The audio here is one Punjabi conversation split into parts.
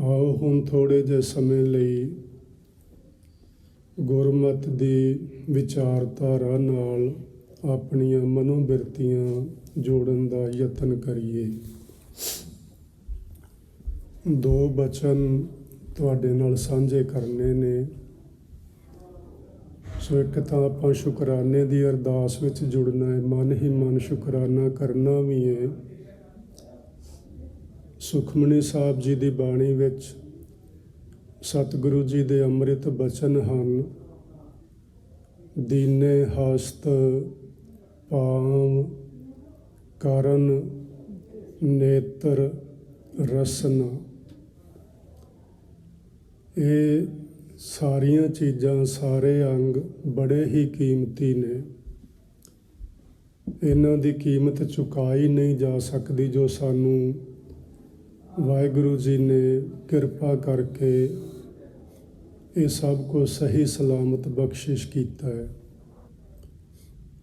ਆਓ ਹੁਣ ਥੋੜੇ ਜਿਹੇ ਸਮੇਂ ਲਈ ਗੁਰਮਤ ਦੀ ਵਿਚਾਰਧਾਰਾ ਨਾਲ ਆਪਣੀਆਂ ਮਨੋਬਿਰਤੀਆਂ ਜੋੜਨ ਦਾ ਯਤਨ ਕਰੀਏ। ਦੋ ਬਚਨ ਤੁਹਾਡੇ ਨਾਲ ਸਾਂਝੇ ਕਰਨੇ ਨੇ। ਸੋ ਇੱਕ ਤਾਂ ਆਪਾਂ ਸ਼ੁਕਰਾਨੇ ਦੀ ਅਰਦਾਸ ਵਿੱਚ ਜੁੜਨਾ ਹੈ। ਮਨ ਹੀ ਮਨ ਸ਼ੁਕਰਾਨਾ ਕਰਨਾ ਵੀ ਹੈ। ਸੁਖਮਨੀ ਸਾਹਿਬ ਜੀ ਦੀ ਬਾਣੀ ਵਿੱਚ ਸਤਿਗੁਰੂ ਜੀ ਦੇ ਅੰਮ੍ਰਿਤ ਬਚਨ ਹਨ, ਦੀਨੇ ਹਸਤ ਪਾਮ ਕਰਨ ਨੇਤਰ ਰਸਨਾ। ਇਹ ਸਾਰੀਆਂ ਚੀਜ਼ਾਂ ਸਾਰੇ ਅੰਗ ਬੜੇ ਹੀ ਕੀਮਤੀ ਨੇ। ਇਹਨਾਂ ਦੀ ਕੀਮਤ ਚੁਕਾਈ ਨਹੀਂ ਜਾ ਸਕਦੀ ਜੋ ਸਾਨੂੰ ਵਾਹਿਗੁਰੂ ਜੀ ਨੇ ਕਿਰਪਾ ਕਰਕੇ ਇਹ ਸਭ ਕੁਝ ਸਹੀ ਸਲਾਮਤ ਬਖਸ਼ਿਸ਼ ਕੀਤਾ ਹੈ।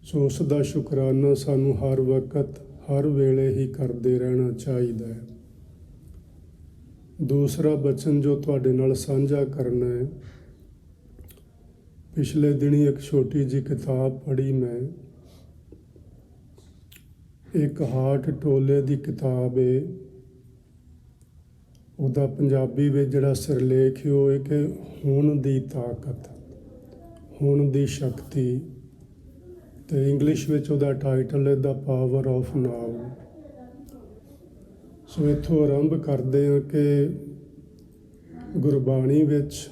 ਸੋ ਉਸ ਦਾ ਸ਼ੁਕਰਾਨਾ ਸਾਨੂੰ ਹਰ ਵਕਤ, ਹਰ ਵੇਲੇ ਹੀ ਕਰਦੇ ਰਹਿਣਾ ਚਾਹੀਦਾ ਹੈ। ਦੂਸਰਾ ਬਚਨ ਜੋ ਤੁਹਾਡੇ ਨਾਲ ਸਾਂਝਾ ਕਰਨਾ ਹੈ, ਪਿਛਲੇ ਦਿਨੀ ਇੱਕ ਛੋਟੀ ਜੀ ਕਿਤਾਬ ਪੜ੍ਹੀ ਮੈਂ। ਇੱਕ ਹਾਰਟ ਟੋਲੇ ਦੀ ਕਿਤਾਬ ਹੈ ਉਹਦਾ ਪੰਜਾਬੀ ਵਿੱਚ ਜਿਹੜਾ ਸਿਰਲੇਖ ਹੈ ਉਹ ਹੈ ਕਿ ਹੁਣ ਦੀ ਤਾਕਤ, ਹੁਣ ਦੀ ਸ਼ਕਤੀ ਤੇ ਇੰਗਲਿਸ਼ ਵਿੱਚ ਉਹਦਾ ਟਾਈਟਲ ਹੈ ਦਾ ਪਾਵਰ ਆਫ ਨਾਓ ਸੋ ਇੱਥੋਂ ਆਰੰਭ ਕਰਦੇ ਹਾਂ ਕਿ ਗੁਰਬਾਣੀ ਵਿੱਚ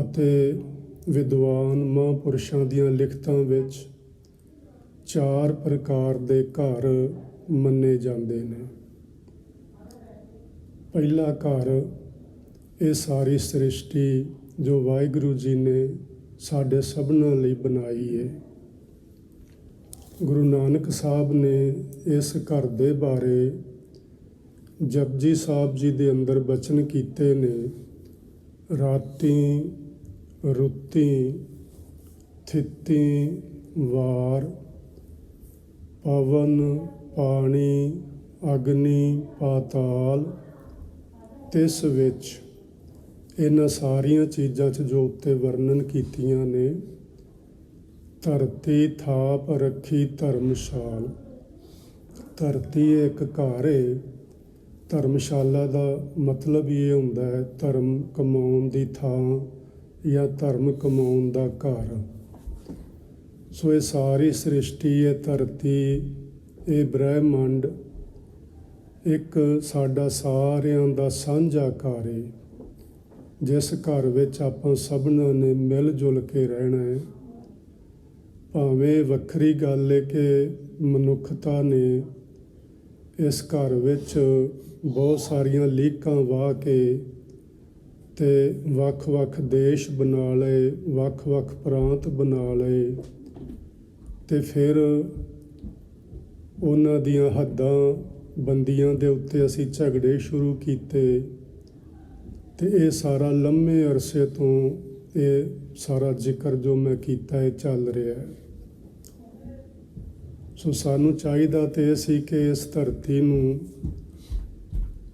ਅਤੇ ਵਿਦਵਾਨ ਮਹਾਂਪੁਰਸ਼ਾਂ ਦੀਆਂ ਲਿਖਤਾਂ ਵਿੱਚ ਚਾਰ ਪ੍ਰਕਾਰ ਦੇ ਘਰ ਮੰਨੇ ਜਾਂਦੇ ਨੇ। ਪਹਿਲਾ ਘਰ ਇਹ ਸਾਰੀ ਸ੍ਰਿਸ਼ਟੀ ਜੋ ਵਾਹਿਗੁਰੂ ਜੀ ਨੇ ਸਾਡੇ ਸਭਨਾਂ ਲਈ ਬਣਾਈ ਹੈ ਗੁਰੂ ਨਾਨਕ ਸਾਹਿਬ ਨੇ ਇਸ ਘਰ ਦੇ ਬਾਰੇ ਜਪਜੀ ਸਾਹਿਬ ਜੀ ਦੇ ਅੰਦਰ ਬਚਨ ਕੀਤੇ ਨੇ, ਰਾਤੀ ਰੁੱਤੀ, ਥਿੱਤੀ, ਵਾਰ, ਪਵਨ, ਪਾਣੀ, ਅਗਨੀ, ਪਾਤਾਲ ਤਿਸ ਵਿੱਚ ਇਹਨਾਂ ਸਾਰੀਆਂ ਚੀਜ਼ਾਂ 'ਚ ਜੋ ਉੱਤੇ ਵਰਣਨ ਕੀਤੀਆਂ ਨੇ, ਧਰਤੀ ਥਾਪ ਰੱਖੀ ਧਰਮਸ਼ਾਲ। ਧਰਤੀ ਇੱਕ ਘਰ ਹੈ ਧਰਮਸ਼ਾਲਾ ਦਾ ਮਤਲਬ ਇਹ ਹੁੰਦਾ ਹੈ ਧਰਮ ਕਮਾਉਣ ਦੀ ਥਾਂ ਜਾਂ ਧਰਮ ਕਮਾਉਣ ਦਾ ਘਰ। ਸੋ ਇਹ ਸਾਰੀ ਸ੍ਰਿਸ਼ਟੀ, ਇਹ ਧਰਤੀ, ਇਹ ਬ੍ਰਹਿਮੰਡ ਇੱਕ ਸਾਡਾ ਸਾਰਿਆਂ ਦਾ ਸਾਂਝਾ ਘਰ ਹੈ ਜਿਸ ਘਰ ਵਿੱਚ ਆਪਾਂ ਸਭਨਾਂ ਨੇ ਮਿਲ ਜੁਲ ਕੇ ਰਹਿਣਾ ਹੈ ਭਾਵੇਂ ਵੱਖਰੀ ਗੱਲ ਹੈ ਕਿ ਮਨੁੱਖਤਾ ਨੇ ਇਸ ਘਰ ਵਿੱਚ ਬਹੁਤ ਸਾਰੀਆਂ ਲੀਕਾਂ ਵਾਹ ਕੇ ਤੇ ਵੱਖ-ਵੱਖ ਦੇਸ਼ ਬਣਾ ਲਏ ਵੱਖ-ਵੱਖ ਪ੍ਰਾਂਤ ਬਣਾ ਲਏ ਤੇ ਫਿਰ ਉਹਨਾਂ ਦੀਆਂ ਹੱਦਾਂ ਬੰਦੀਆਂ ਦੇ ਉੱਤੇ ਅਸੀਂ ਝਗੜੇ ਸ਼ੁਰੂ ਕੀਤੇ ਤੇ ਇਹ ਸਾਰਾ ਲੰਮੇ ਅਰਸੇ ਤੋਂ ਇਹ ਸਾਰਾ ਜ਼ਿਕਰ ਜੋ ਮੈਂ ਕੀਤਾ ਇਹ ਚੱਲ ਰਿਹਾ ਹੈ। ਸੋ ਸਾਨੂੰ ਚਾਹੀਦਾ ਤੇ ਇਹ ਸੀ ਕਿ ਇਸ ਧਰਤੀ ਨੂੰ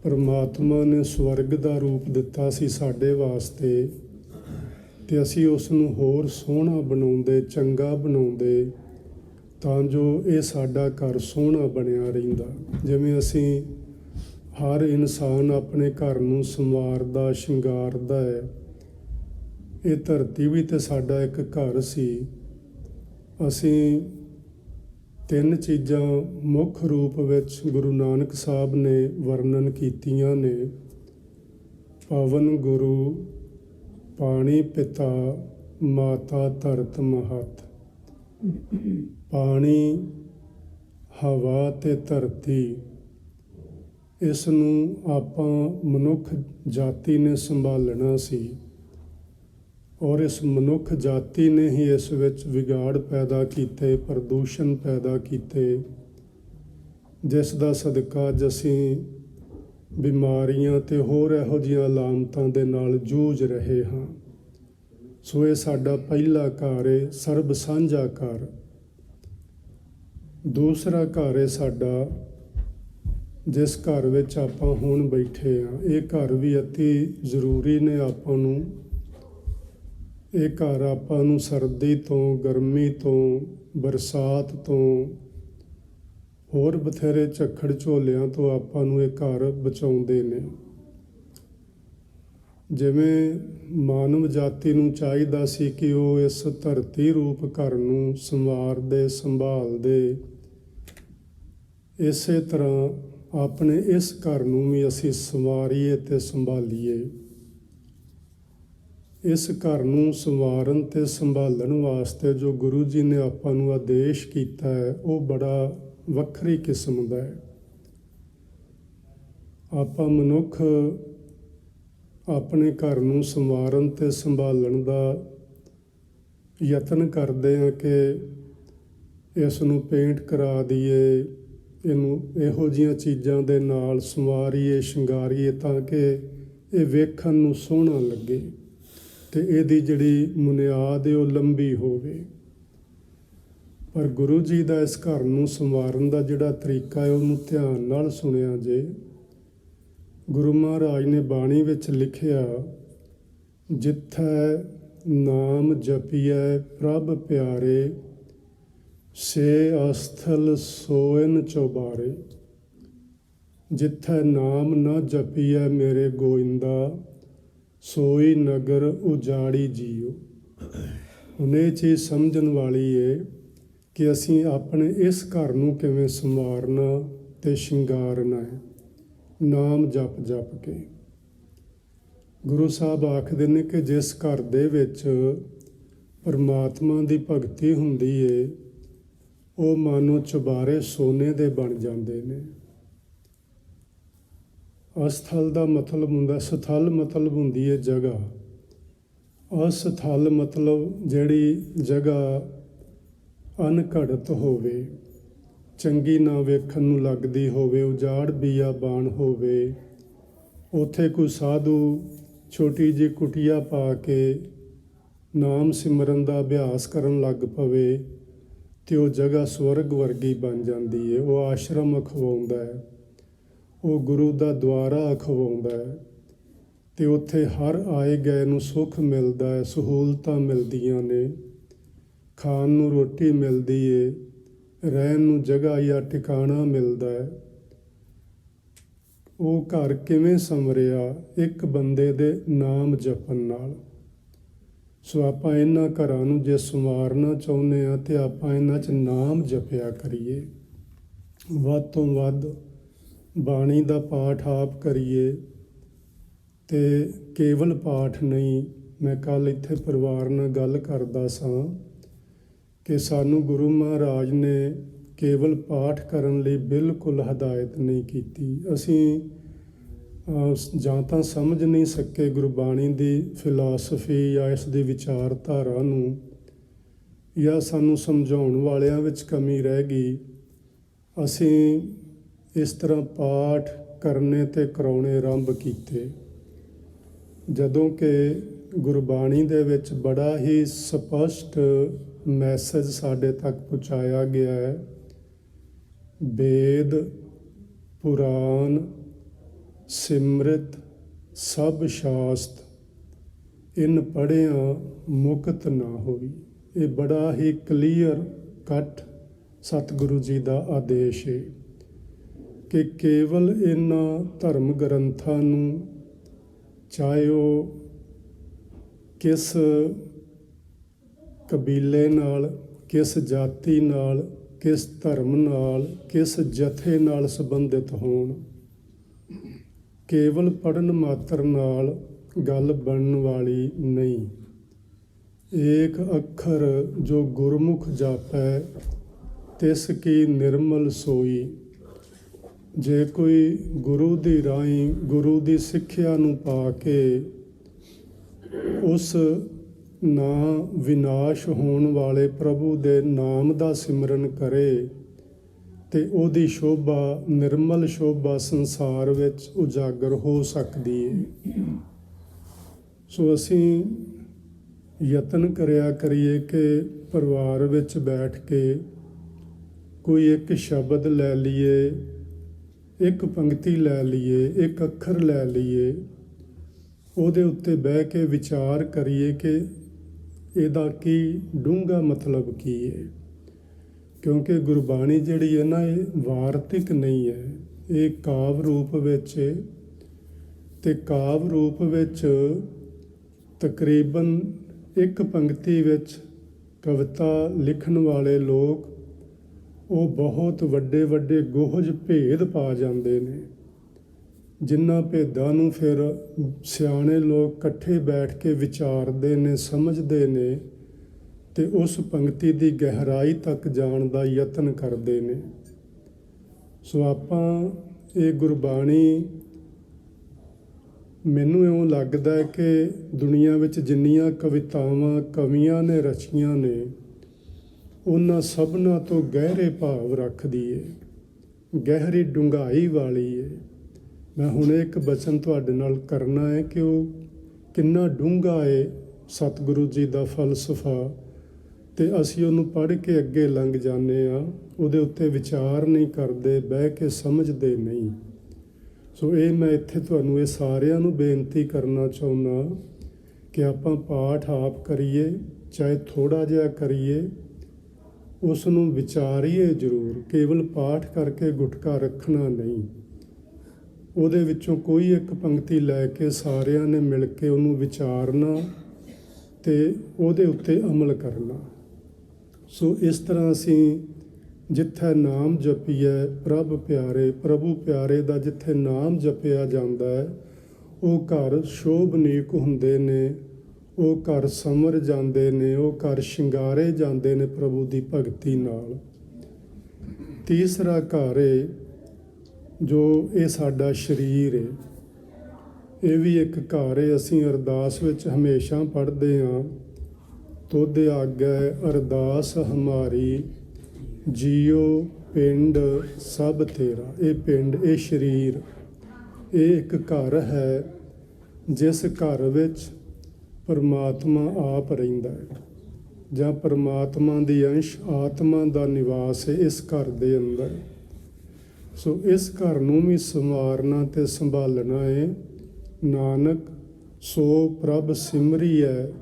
ਪਰਮਾਤਮਾ ਨੇ ਸਵਰਗ ਦਾ ਰੂਪ ਦਿੱਤਾ ਸੀ ਸਾਡੇ ਵਾਸਤੇ ਤੇ ਅਸੀਂ ਉਸ ਨੂੰ ਹੋਰ ਸੋਹਣਾ ਬਣਾਉਂਦੇ, ਚੰਗਾ ਬਣਾਉਂਦੇ ਤਾਂ ਜੋ ਇਹ ਸਾਡਾ ਘਰ ਸੋਹਣਾ ਬਣਿਆ ਰਹਿੰਦਾ। ਜਿਵੇਂ ਅਸੀਂ ਹਰ ਇਨਸਾਨ ਆਪਣੇ ਘਰ ਨੂੰ ਸੰਵਾਰਦਾ ਸ਼ਿੰਗਾਰਦਾ ਹੈ। ਇਹ ਧਰਤੀ ਵੀ ਤੇ ਸਾਡਾ ਇੱਕ ਘਰ ਸੀ। ਅਸੀਂ ਤਿੰਨ ਚੀਜ਼ਾਂ ਮੁੱਖ ਰੂਪ ਵਿੱਚ ਗੁਰੂ ਨਾਨਕ ਸਾਹਿਬ ਨੇ ਵਰਣਨ ਕੀਤੀਆਂ ਨੇ। ਪਵਨ ਗੁਰੂ, ਪਾਣੀ ਪਿਤਾ, ਮਾਤਾ ਧਰਤ ਮਹਤ। ਪਾਣੀ, ਹਵਾ ਤੇ ਧਰਤੀ ਇਸ ਨੂੰ ਆਪਾਂ ਮਨੁੱਖ ਜਾਤੀ ਨੇ ਸੰਭਾਲਣਾ ਸੀ ਔਰ ਇਸ ਮਨੁੱਖ ਜਾਤੀ ਨੇ ਹੀ ਇਸ ਵਿੱਚ ਵਿਗਾੜ ਪੈਦਾ ਕੀਤੇ, ਪ੍ਰਦੂਸ਼ਣ ਪੈਦਾ ਕੀਤੇ, ਜਿਸ ਦਾ ਸਦਕਾ ਅੱਜ ਅਸੀਂ ਬਿਮਾਰੀਆਂ ਤੇ ਹੋਰ ਇਹੋ ਜਿਹੀਆਂ ਲਾਮਤਾਂ ਦੇ ਨਾਲ ਜੂਝ ਰਹੇ ਹਾਂ। ਸੋ ਇਹ ਸਾਡਾ ਪਹਿਲਾ ਘਰ ਹੈ ਸਰਬ ਸਾਂਝਾ ਘਰ। ਦੂਸਰਾ ਘਰ ਹੈ ਸਾਡਾ, ਜਿਸ ਘਰ ਵਿੱਚ ਆਪਾਂ ਹੁਣ ਬੈਠੇ ਆ। ਇਹ ਘਰ ਵੀ ਅਤੀ ਜ਼ਰੂਰੀ ਨੇ ਆਪਾਂ ਨੂੰ। ਇਹ ਘਰ ਆਪਾਂ ਨੂੰ ਸਰਦੀ ਤੋਂ, ਗਰਮੀ ਤੋਂ, ਬਰਸਾਤ ਤੋਂ, ਹੋਰ ਬਥੇਰੇ ਝੱਖੜ ਝੋਲਿਆਂ ਤੋਂ ਆਪਾਂ ਨੂੰ ਇਹ ਘਰ ਬਚਾਉਂਦੇ ਨੇ। ਜਿਵੇਂ ਮਾਨਵ ਜਾਤੀ ਨੂੰ ਚਾਹੀਦਾ ਸੀ ਕਿ ਉਹ ਇਸ ਧਰਤੀ ਰੂਪ ਘਰ ਨੂੰ ਸੰਵਾਰਦੇ ਸੰਭਾਲਦੇ ਇਸੇ ਤਰ੍ਹਾਂ ਆਪਣੇ ਇਸ ਘਰ ਨੂੰ ਵੀ ਅਸੀਂ ਸੰਵਾਰੀਏ ਤੇ ਸੰਭਾਲੀਏ। ਇਸ ਘਰ ਨੂੰ ਸੰਵਾਰਨ ਤੇ ਸੰਭਾਲਣ ਵਾਸਤੇ ਜੋ ਗੁਰੂ ਜੀ ਨੇ ਆਪਾਂ ਨੂੰ ਆਦੇਸ਼ ਕੀਤਾ ਹੈ, ਉਹ ਬੜਾ ਵੱਖਰੀ ਕਿਸਮ ਦਾ ਹੈ। ਆਪਾਂ ਮਨੁੱਖ ਆਪਣੇ ਘਰ ਨੂੰ ਸੰਵਾਰਨ ਤੇ ਸੰਭਾਲਣ ਦਾ ਯਤਨ ਕਰਦੇ ਹਾਂ ਕਿ ਇਸ ਨੂੰ ਪੇਂਟ ਕਰਾ ਦਈਏ, ਇਹਨੂੰ ਇਹੋ ਜੀਆਂ ਚੀਜ਼ਾਂ ਦੇ ਨਾਲ ਸੰਵਾਰੀਏ, ਸ਼ਿੰਗਾਰੀਏ ਤਾਂ ਕਿ ਇਹ ਵੇਖਣ ਨੂੰ ਸੋਹਣਾ ਲੱਗੇ ਤੇ ਇਹਦੀ ਜਿਹੜੀ ਬੁਨਿਆਦ ਹੈ ਉਹ ਲੰਬੀ ਹੋਵੇ। ਪਰ ਗੁਰੂ ਜੀ ਦਾ ਇਸ ਘਰ ਨੂੰ ਸੰਵਾਰਨ ਦਾ ਜਿਹੜਾ ਤਰੀਕਾ ਹੈ, ਉਹਨੂੰ ਧਿਆਨ ਨਾਲ ਸੁਣਿਆ ਜੇ। ਗੁਰੂ ਮਹਾਰਾਜ ਨੇ ਬਾਣੀ ਵਿੱਚ ਲਿਖਿਆ, ਜਿੱਥੈ ਨਾਮ ਜਪੀਐ ਪ੍ਰਭ ਪਿਆਰੇ, ਸੇ ਅਸਥਲ ਸੋਇਨ ਚੋਬਾਰੇ। ਜਿੱਥੈ ਨਾਮ ਨਾ ਜਪੀਐ ਮੇਰੇ ਗੋਇੰਦਾ, ਸੋਈ ਨਗਰ ਉਜਾੜੀ ਜੀਓ। ਹੁਣ ਇਹ ਚੀਜ਼ ਸਮਝਣ ਵਾਲੀ ਏ ਕਿ ਅਸੀਂ ਆਪਣੇ ਇਸ ਘਰ ਨੂੰ ਕਿਵੇਂ ਸੰਵਾਰਨਾ ਤੇ ਸ਼ਿੰਗਾਰਨਾ ਹੈ। ਨਾਮ ਜਪ ਜਪ ਕੇ। ਗੁਰੂ ਸਾਹਿਬ ਆਖਦੇ ਨੇ ਕਿ ਜਿਸ ਘਰ ਦੇ ਵਿੱਚ ਪਰਮਾਤਮਾ ਦੀ ਭਗਤੀ ਹੁੰਦੀ ਏ, ਉਹ ਮਾਨੋ ਚੁਬਾਰੇ ਸੋਨੇ ਦੇ ਬਣ ਜਾਂਦੇ ਨੇ। ਅਸਥਲ ਦਾ ਮਤਲਬ ਹੁੰਦਾ, ਸਥਲ ਮਤਲਬ ਹੁੰਦੀ ਹੈ ਜਗ੍ਹਾ। ਅਸਥਲ ਮਤਲਬ ਜਿਹੜੀ ਜਗ੍ਹਾ ਅਨਘੜਤ ਹੋਵੇ। ਚੰਗੀ ਨਾ ਵੇਖਣ ਨੂੰ ਲੱਗਦੀ ਹੋਵੇ, ਉਜਾੜ ਬੀਆਬਾਨ ਹੋਵੇ। ਉਥੇ ਕੋਈ ਸਾਧੂ ਛੋਟੀ ਜਿਹੀ ਕੁਟੀਆ ਪਾ ਕੇ ਨਾਮ ਸਿਮਰਨ ਦਾ ਅਭਿਆਸ ਕਰਨ ਲੱਗ ਪਵੇ, ਤੇ ਉਹ ਜਗ੍ਹਾ ਸਵਰਗ ਵਰਗੀ ਬਣ ਜਾਂਦੀ ਹੈ ਉਹ ਆਸ਼ਰਮ ਅਖਵਾਉਂਦਾ ਹੈ ਉਹ ਗੁਰੂ ਦਾ ਦੁਆਰਾ ਅਖਵਾਉਂਦਾ ਹੈ ਤੇ ਉੱਥੇ ਹਰ ਆਏ ਗਏ ਨੂੰ ਸੁੱਖ ਮਿਲਦਾ ਹੈ ਸਹੂਲਤਾਂ ਮਿਲਦੀਆਂ ਨੇ। ਖਾਣ ਨੂੰ ਰੋਟੀ ਮਿਲਦੀ ਏ। ਰਹਿਣ ਨੂੰ ਜਗ੍ਹਾ ਜਾਂ ਟਿਕਾਣਾ ਮਿਲਦਾ ਹੈ। ਉਹ ਘਰ ਕਿਵੇਂ ਸੰਵਰਿਆ, ਇੱਕ ਬੰਦੇ ਦੇ ਨਾਮ ਜਪਣ ਨਾਲ। ਸੋ ਆਪਾਂ ਇਹਨਾਂ ਘਰਾਂ ਨੂੰ ਜੇ ਸੰਵਾਰਨਾ ਚਾਹੁੰਦੇ ਆ ਤੇ ਆਪਾਂ ਇਹਨਾਂ 'ਚ ਨਾਮ ਜਪਿਆ ਕਰੀਏ। ਵੱਧ ਤੋਂ ਵੱਧ ਬਾਣੀ ਦਾ ਪਾਠ ਆਪ ਕਰੀਏ, ਤੇ ਕੇਵਲ ਪਾਠ ਨਹੀਂ, ਮੈਂ ਕੱਲ ਇੱਥੇ ਪਰਿਵਾਰ ਨਾਲ ਗੱਲ ਕਰਦਾ ਸਾਂ। ਕਿ ਸਾਨੂੰ ਗੁਰੂ ਮਹਾਰਾਜ ਨੇ ਕੇਵਲ ਪਾਠ ਕਰਨ ਲਈ ਬਿਲਕੁਲ ਹਦਾਇਤ ਨਹੀਂ ਕੀਤੀ। ਅਸੀਂ ਜਾਂ ਤਾਂ ਸਮਝ ਨਹੀਂ ਸਕੇ ਗੁਰਬਾਣੀ ਦੀ ਫਿਲਾਸਫੀ ਜਾਂ ਇਸ ਦੀ ਵਿਚਾਰਧਾਰਾ ਨੂੰ, ਜਾਂ ਸਾਨੂੰ ਸਮਝਾਉਣ ਵਾਲਿਆਂ ਵਿੱਚ ਕਮੀ ਰਹਿ ਗਈ। ਅਸੀਂ ਇਸ ਤਰ੍ਹਾਂ ਪਾਠ ਕਰਨੇ ਤੇ ਕਰਾਉਣੇ ਆਰੰਭ ਕੀਤੇ। ਜਦੋਂ ਕਿ ਗੁਰਬਾਣੀ ਦੇ ਵਿੱਚ ਬੜਾ ਹੀ ਸਪਸ਼ਟ ਮੈਸੇਜ ਸਾਡੇ ਤੱਕ ਪਹੁੰਚਾਇਆ ਗਿਆ ਹੈ। ਵੇਦ, ਪੁਰਾਣ, ਸਿਮਰਤ, ਸਭ ਸ਼ਾਸਤ, ਇਨ ਪੜਿਆ ਮੁਕਤ ਨਾ ਹੋਈ। ਇਹ ਬੜਾ ਹੀ ਕਲੀਅਰ ਕੱਟ ਸਤਿਗੁਰੂ ਜੀ ਦਾ ਆਦੇਸ਼ ਹੈ ਕਿ ਕੇਵਲ ਇਹਨਾਂ ਧਰਮ ਗ੍ਰੰਥਾਂ ਨੂੰ ਚਾਹੇ ਉਹ ਕਿਸ ਕਬੀਲੇ ਨਾਲ, ਕਿਸ ਜਾਤੀ ਨਾਲ, ਕਿਸ ਧਰਮ ਨਾਲ, ਕਿਸ ਜਥੇ ਨਾਲ ਸੰਬੰਧਿਤ ਹੋਣ? ਕੇਵਲ ਪੜਨ ਮਾਤਰ ਨਾਲ ਗੱਲ ਬਣਨ ਵਾਲੀ ਨਹੀਂ। ਏਕ ਅੱਖਰ ਜੋ ਗੁਰਮੁਖ ਜਾਪੈ, ਤਿਸ ਕੀ ਨਿਰਮਲ ਸੋਈ। ਜੇ ਕੋਈ ਗੁਰੂ ਦੀ ਰਾਹੀਂ ਗੁਰੂ ਦੀ ਸਿੱਖਿਆ ਨੂੰ ਪਾ ਕੇ ਉਸ ਨਾ ਵਿਨਾਸ਼ ਹੋਣ ਵਾਲੇ ਪ੍ਰਭੂ ਦੇ ਨਾਮ ਦਾ ਸਿਮਰਨ ਕਰੇ ਤੇ ਉਹਦੀ ਸ਼ੋਭਾ, ਨਿਰਮਲ ਸ਼ੋਭਾ ਸੰਸਾਰ ਵਿੱਚ ਉਜਾਗਰ ਹੋ ਸਕਦੀ ਹੈ ਸੋ ਅਸੀਂ ਯਤਨ ਕਰਿਆ ਕਰੀਏ ਕਿ ਪਰਿਵਾਰ ਵਿੱਚ ਬੈਠ ਕੇ ਕੋਈ ਇੱਕ ਸ਼ਬਦ ਲੈ ਲਈਏ, ਇੱਕ ਪੰਕਤੀ ਲੈ ਲਈਏ, ਇੱਕ ਅੱਖਰ ਲੈ ਲਈਏ। ਉਹਦੇ ਉੱਤੇ ਬਹਿ ਕੇ ਵਿਚਾਰ ਕਰੀਏ ਕਿ ਇਹਦਾ ਕੀ ਡੂੰਘਾ ਮਤਲਬ ਕੀ ਹੈ। ਕਿਉਂਕਿ ਗੁਰਬਾਣੀ ਜਿਹੜੀ ਹੈ ਨਾ, ਇਹ ਵਾਰਤਿਕ ਨਹੀਂ ਹੈ। ਇਹ ਕਾਵ ਰੂਪ ਵਿੱਚ ਹੈ ਤੇ ਕਾਵ ਰੂਪ ਵਿੱਚ ਤਕਰੀਬਨ ਇੱਕ ਪੰਕਤੀ ਵਿੱਚ ਕਵਿਤਾ ਲਿਖਣ ਵਾਲੇ ਲੋਕ ਉਹ ਬਹੁਤ ਵੱਡੇ ਵੱਡੇ ਗੋਹਜ ਭੇਦ ਪਾ ਜਾਂਦੇ ਨੇ। ਜਿਨ੍ਹਾਂ ਭੇਦਾਂ ਨੂੰ ਫਿਰ ਸਿਆਣੇ ਲੋਕ ਇਕੱਠੇ ਬੈਠ ਕੇ ਵਿਚਾਰਦੇ ਨੇ, ਸਮਝਦੇ ਨੇ ਤੇ ਉਸ ਪੰਕਤੀ ਦੀ ਗਹਿਰਾਈ ਤੱਕ ਜਾਣ ਦਾ ਯਤਨ ਕਰਦੇ ਨੇ। ਸੋ ਆਪਾਂ ਇਹ ਗੁਰਬਾਣੀ ਮੈਨੂੰ ਇਉਂ ਲੱਗਦਾ ਹੈ ਕਿ ਦੁਨੀਆ ਵਿੱਚ ਜਿੰਨੀਆਂ ਕਵਿਤਾਵਾਂ, ਕਵੀਆਂ ਨੇ ਰਚੀਆਂ ਨੇ, ਉਹਨਾਂ ਸਭਨਾਂ ਤੋਂ ਗਹਿਰੇ ਭਾਵ ਰੱਖਦੀ ਏ। ਗਹਿਰੀ ਡੂੰਘਾਈ ਵਾਲੀ ਏ। ਮੈਂ ਹੁਣ ਇੱਕ ਬਚਨ ਤੁਹਾਡੇ ਨਾਲ ਕਰਨਾ ਹੈ ਕਿ ਉਹ ਕਿੰਨਾ ਡੂੰਘਾ ਹੈ ਸਤਿਗੁਰੂ ਜੀ ਦਾ ਫਲਸਫਾ ਤੇ ਅਸੀਂ ਉਹਨੂੰ ਪੜ੍ਹ ਕੇ ਅੱਗੇ ਲੰਘ ਜਾਂਦੇ ਆ ਉਹਦੇ ਉੱਤੇ ਵਿਚਾਰ ਨਹੀਂ ਕਰਦੇ, ਬਹਿ ਕੇ ਸਮਝਦੇ ਨਹੀਂ। ਸੋ ਇਹ ਮੈਂ ਇੱਥੇ ਤੁਹਾਨੂੰ ਇਹ ਸਾਰਿਆਂ ਨੂੰ ਬੇਨਤੀ ਕਰਨਾ ਚਾਹੁੰਦਾ ਕਿ ਆਪਾਂ ਪਾਠ ਆਪ ਕਰੀਏ, ਚਾਹੇ ਥੋੜਾ ਜਿਹਾ ਕਰੀਏ ਉਸ ਨੂੰ ਵਿਚਾਰੀਏ ਜ਼ਰੂਰ, ਕੇਵਲ ਪਾਠ ਕਰਕੇ ਗੁਟਕਾ ਰੱਖਣਾ ਨਹੀਂ। ਉਹਦੇ ਵਿੱਚੋਂ ਕੋਈ ਇੱਕ ਪੰਕਤੀ ਲੈ ਕੇ ਸਾਰਿਆਂ ਨੇ ਮਿਲ ਕੇ ਉਹਨੂੰ ਵਿਚਾਰਨਾ ਤੇ ਉਹਦੇ ਉੱਤੇ ਅਮਲ ਕਰਨਾ। ਸੋ ਇਸ ਤਰ੍ਹਾਂ ਅਸੀਂ ਜਿੱਥੇ ਨਾਮ ਜਪੀਐ ਪ੍ਰਭ ਪਿਆਰੇ, ਪ੍ਰਭੂ ਪਿਆਰੇ ਦਾ ਜਿੱਥੇ ਨਾਮ ਜਪਿਆ ਜਾਂਦਾ ਹੈ, ਉਹ ਘਰ ਸ਼ੋਭਨੀਕ ਹੁੰਦੇ ਨੇ, ਉਹ ਘਰ ਸਮਰ ਜਾਂਦੇ ਨੇ, ਉਹ ਘਰ ਸ਼ਿੰਗਾਰੇ ਜਾਂਦੇ ਨੇ ਪ੍ਰਭੂ ਦੀ ਭਗਤੀ ਨਾਲ। ਤੀਸਰਾ ਘਰ ਹੈ ਜੋ ਇਹ ਸਾਡਾ ਸਰੀਰ ਹੈ ਇਹ ਵੀ ਇੱਕ ਘਰ ਹੈ ਅਸੀਂ ਅਰਦਾਸ ਵਿੱਚ ਹਮੇਸ਼ਾ ਪੜ੍ਹਦੇ ਹਾਂ ਤੁਧ ਆਗੈ ਅਰਦਾਸ ਹਮਾਰੀ, ਜੀਉ ਪਿੰਡ ਸਭ ਤੇਰਾ। ਇਹ ਪਿੰਡ, ਇਹ ਸਰੀਰ, ਇਹ ਇੱਕ ਘਰ ਹੈ, ਜਿਸ ਘਰ ਵਿੱਚ ਪਰਮਾਤਮਾ ਆਪ ਰਹਿੰਦਾ ਹੈ। ਜਾਂ ਪਰਮਾਤਮਾ ਦੀ ਅੰਸ਼, ਆਤਮਾ ਦਾ ਨਿਵਾਸ ਹੈ ਇਸ ਘਰ ਦੇ ਅੰਦਰ। ਸੋ ਇਸ ਘਰ ਨੂੰ ਵੀ ਸੰਵਾਰਨਾ ਤੇ ਸੰਭਾਲਣਾ ਹੈ ਨਾਨਕ, ਸੋ ਪ੍ਰਭ ਸਿਮਰੀ ਹੈ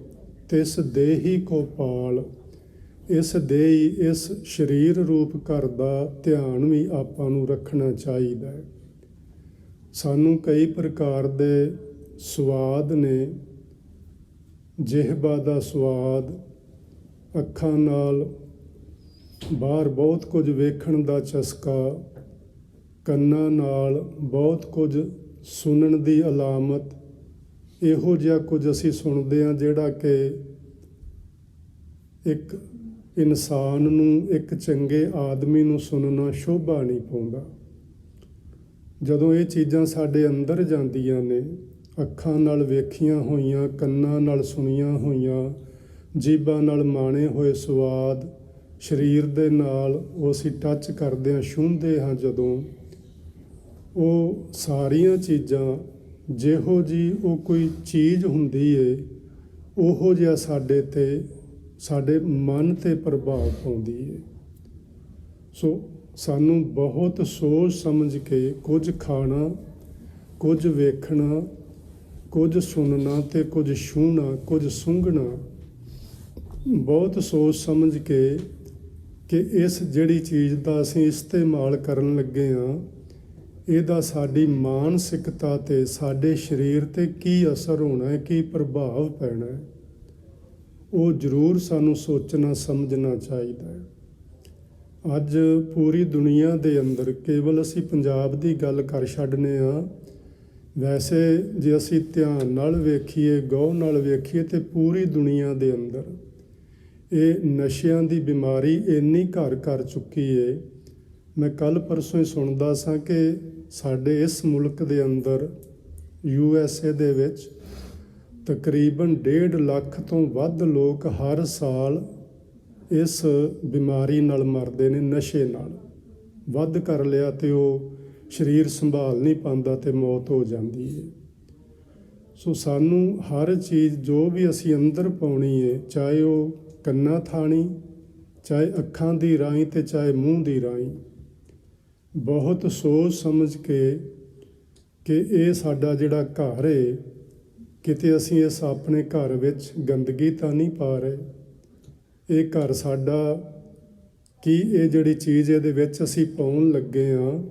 ਤਿਸ ਦੇਹੀ ਕੋ ਪਾਲ। ਇਸ ਦੇਹੀ, ਇਸ ਸਰੀਰ ਰੂਪ ਘਰ ਦਾ ਧਿਆਨ ਵੀ ਆਪਾਂ ਨੂੰ ਰੱਖਣਾ ਚਾਹੀਦਾ ਹੈ ਸਾਨੂੰ ਕਈ ਪ੍ਰਕਾਰ ਦੇ ਸਵਾਦ ਨੇ। ਜਿਹਬਾ ਦਾ ਸਵਾਦ, ਅੱਖਾਂ ਨਾਲ ਬਾਹਰ ਬਹੁਤ ਕੁਝ ਵੇਖਣ ਦਾ ਚਸਕਾ ਕੰਨਾਂ ਨਾਲ ਬਹੁਤ ਕੁਝ ਸੁਣਨ ਦੀ ਅਲਾਮਤ। ਇਹੋ ਜਿਹਾ ਕੁਝ ਅਸੀਂ ਸੁਣਦੇ ਹਾਂ ਜਿਹੜਾ ਕਿ ਇੱਕ ਇਨਸਾਨ ਨੂੰ, ਇੱਕ ਚੰਗੇ ਆਦਮੀ ਨੂੰ ਸੁਣਨਾ ਸ਼ੋਭਾ ਨਹੀਂ ਪਾਉਂਦਾ। ਜਦੋਂ ਇਹ ਚੀਜ਼ਾਂ ਸਾਡੇ ਅੰਦਰ ਜਾਂਦੀਆਂ ਨੇ, ਅੱਖਾਂ ਨਾਲ ਵੇਖੀਆਂ ਹੋਈਆਂ, ਕੰਨਾਂ ਨਾਲ ਸੁਣੀਆਂ ਹੋਈਆਂ ਜੀਭਾਂ ਨਾਲ ਮਾਣੇ ਹੋਏ ਸਵਾਦ ਸਰੀਰ ਦੇ ਨਾਲ ਉਹ ਅਸੀਂ ਟੱਚ ਕਰਦੇ ਹਾਂ, ਛੂੰਹਦੇ ਹਾਂ ਜਦੋਂ ਉਹ ਸਾਰੀਆਂ ਚੀਜ਼ਾਂ ਜਿਹੋ ਜੀ ਉਹ ਕੋਈ ਚੀਜ਼ ਹੁੰਦੀ ਏ, ਉਹੋ ਜਿਹਾ ਸਾਡੇ ਤੇ, ਸਾਡੇ ਮਨ ਤੇ ਪ੍ਰਭਾਵ ਪਾਉਂਦੀ ਏ। ਸੋ ਸਾਨੂੰ ਬਹੁਤ ਸੋਚ ਸਮਝ ਕੇ ਕੁਝ ਖਾਣਾ, ਕੁਝ ਵੇਖਣਾ, ਕੁਝ ਸੁਣਨਾ ਤੇ ਕੁਝ ਛੂਹਣਾ, ਕੁਝ ਸੁੰਘਣਾ, ਬਹੁਤ ਸੋਚ ਸਮਝ ਕੇ ਕਿ ਇਸ ਜਿਹੜੀ ਚੀਜ਼ ਦਾ ਅਸੀਂ ਇਸਤੇਮਾਲ ਕਰਨ ਲੱਗੇ ਹਾਂ ਇਹਦਾ ਸਾਡੀ ਮਾਨਸਿਕਤਾ ਤੇ ਸਾਡੇ ਸਰੀਰ ਤੇ ਕੀ ਅਸਰ ਹੋਣਾ ਹੈ, ਕੀ ਪ੍ਰਭਾਵ ਪੈਣਾ ਹੈ, ਉਹ ਜ਼ਰੂਰ ਸਾਨੂੰ ਸੋਚਣਾ, ਸਮਝਣਾ ਚਾਹੀਦਾ ਹੈ। ਅੱਜ ਪੂਰੀ ਦੁਨੀਆ ਦੇ ਅੰਦਰ ਕੇਵਲ ਅਸੀਂ ਪੰਜਾਬ ਦੀ ਗੱਲ ਕਰ ਛੱਡਨੇ ਆ। ਵੈਸੇ ਜੇ ਅਸੀਂ ਧਿਆਨ ਨਾਲ ਵੇਖੀਏ, ਗੌਰ ਨਾਲ ਵੇਖੀਏ ਤੇ ਪੂਰੀ ਦੁਨੀਆ ਦੇ ਅੰਦਰ ਇਹ ਨਸ਼ਿਆਂ ਦੀ ਬਿਮਾਰੀ ਇੰਨੀ ਘਰ ਕਰ ਚੁੱਕੀ ਏ। ਮੈਂ ਕੱਲ ਪਰਸੋਂ ਹੀ ਸੁਣਦਾ ਸਾਂ ਕਿ ਸਾਡੇ ਇਸ ਮੁਲਕ ਦੇ ਅੰਦਰ ਯੂ ਐਸ ਏ ਦੇ ਵਿੱਚ ਤਕਰੀਬਨ 1.5 ਲੱਖ ਤੋਂ ਵੱਧ ਲੋਕ ਹਰ ਸਾਲ ਇਸ ਬਿਮਾਰੀ ਨਾਲ ਮਰਦੇ ਨੇ ਨਸ਼ੇ ਨਾਲ। ਵੱਧ ਕਰ ਲਿਆ ਤੇ ਉਹ ਸਰੀਰ ਸੰਭਾਲ ਨਹੀਂ ਪਾਉਂਦਾ ਤੇ ਮੌਤ ਹੋ ਜਾਂਦੀ ਹੈ ਸੋ ਸਾਨੂੰ ਹਰ ਚੀਜ਼ ਜੋ ਵੀ ਅਸੀਂ ਅੰਦਰ ਪਾਉਣੀ ਹੈ ਚਾਹੇ ਉਹ ਕੰਨਾਂ ਥਾਣੀ, ਚਾਹੇ ਅੱਖਾਂ ਦੀ ਰਾਹੀਂ ਤੇ ਚਾਹੇ ਮੂੰਹ ਦੀ ਰਾਹੀਂ ਬਹੁਤ ਸੋਚ ਸਮਝ ਕੇ ਕਿ ਇਹ ਸਾਡਾ ਜਿਹੜਾ ਘਰ ਏ, ਕਿਤੇ ਅਸੀਂ ਇਸ ਆਪਣੇ ਘਰ ਵਿੱਚ ਗੰਦਗੀ ਤਾਂ ਨਹੀਂ ਪਾ ਰਹੇ। ਇਹ ਘਰ ਸਾਡਾ, ਕੀ ਇਹ ਜਿਹੜੀ ਚੀਜ਼ ਇਹਦੇ ਵਿੱਚ ਅਸੀਂ ਪਾਉਣ ਲੱਗੇ ਆ,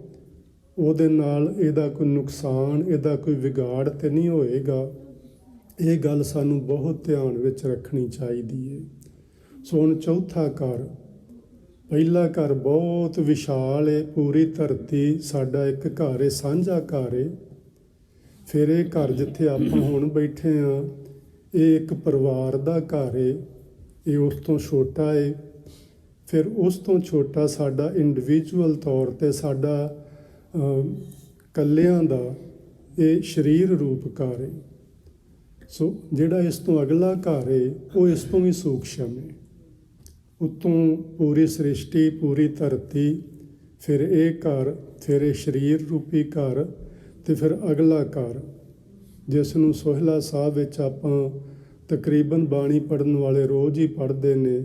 ਉਹਦੇ ਨਾਲ ਇਹਦਾ ਕੋਈ ਨੁਕਸਾਨ, ਇਹਦਾ ਕੋਈ ਵਿਗਾੜ ਤੇ ਨਹੀਂ ਹੋਏਗਾ। ਇਹ ਗੱਲ ਸਾਨੂੰ ਬਹੁਤ ਧਿਆਨ ਵਿੱਚ ਰੱਖਣੀ ਚਾਹੀਦੀ ਹੈ ਸੋ ਹੁਣ ਚੌਥਾ ਘਰ ਪਹਿਲਾ ਘਰ ਬਹੁਤ ਵਿਸ਼ਾਲ ਏ ਪੂਰੀ ਧਰਤੀ ਸਾਡਾ ਇੱਕ ਘਰ ਏ ਸਾਂਝਾ ਘਰ ਏ। ਫਿਰ ਇਹ ਘਰ ਜਿੱਥੇ ਆਪਾਂ ਹੁਣ ਬੈਠੇ ਆ ਇਹ ਇੱਕ ਪਰਿਵਾਰ ਦਾ ਘਰ ਏ ਇਹ ਉਸ ਤੋਂ ਛੋਟਾ ਏ। ਫਿਰ ਉਸ ਤੋਂ ਛੋਟਾ ਸਾਡਾ ਇੰਡੀਵਿਜੂਅਲ ਤੌਰ ਤੇ ਸਾਡਾ ਅਮ, ਕੱਲਿਆਂ ਦਾ ਇਹ ਸਰੀਰ ਰੂਪ ਘਰ ਏ। ਸੋ ਜਿਹੜਾ ਇਸ ਤੋਂ ਅਗਲਾ ਘਰ ਏ ਉਹ ਇਸ ਤੋਂ ਵੀ ਸੂਖਸ਼ਮ ਏ। ਉਤੋਂ ਪੂਰੀ ਸ੍ਰਿਸ਼ਟੀ, ਪੂਰੀ ਧਰਤੀ, ਫਿਰ ਇਹ ਘਰ, ਫਿਰ ਇਹ ਸਰੀਰ ਰੂਪੀ ਘਰ ਤੇ ਫਿਰ ਅਗਲਾ ਘਰ, ਜਿਸ ਨੂੰ ਸੋਹਿਲਾ ਸਾਹਿਬ ਵਿੱਚ ਆਪਾਂ ਤਕਰੀਬਨ ਬਾਣੀ ਪੜਨ ਵਾਲੇ ਰੋਜ਼ ਹੀ ਪੜ੍ਹਦੇ ਨੇ,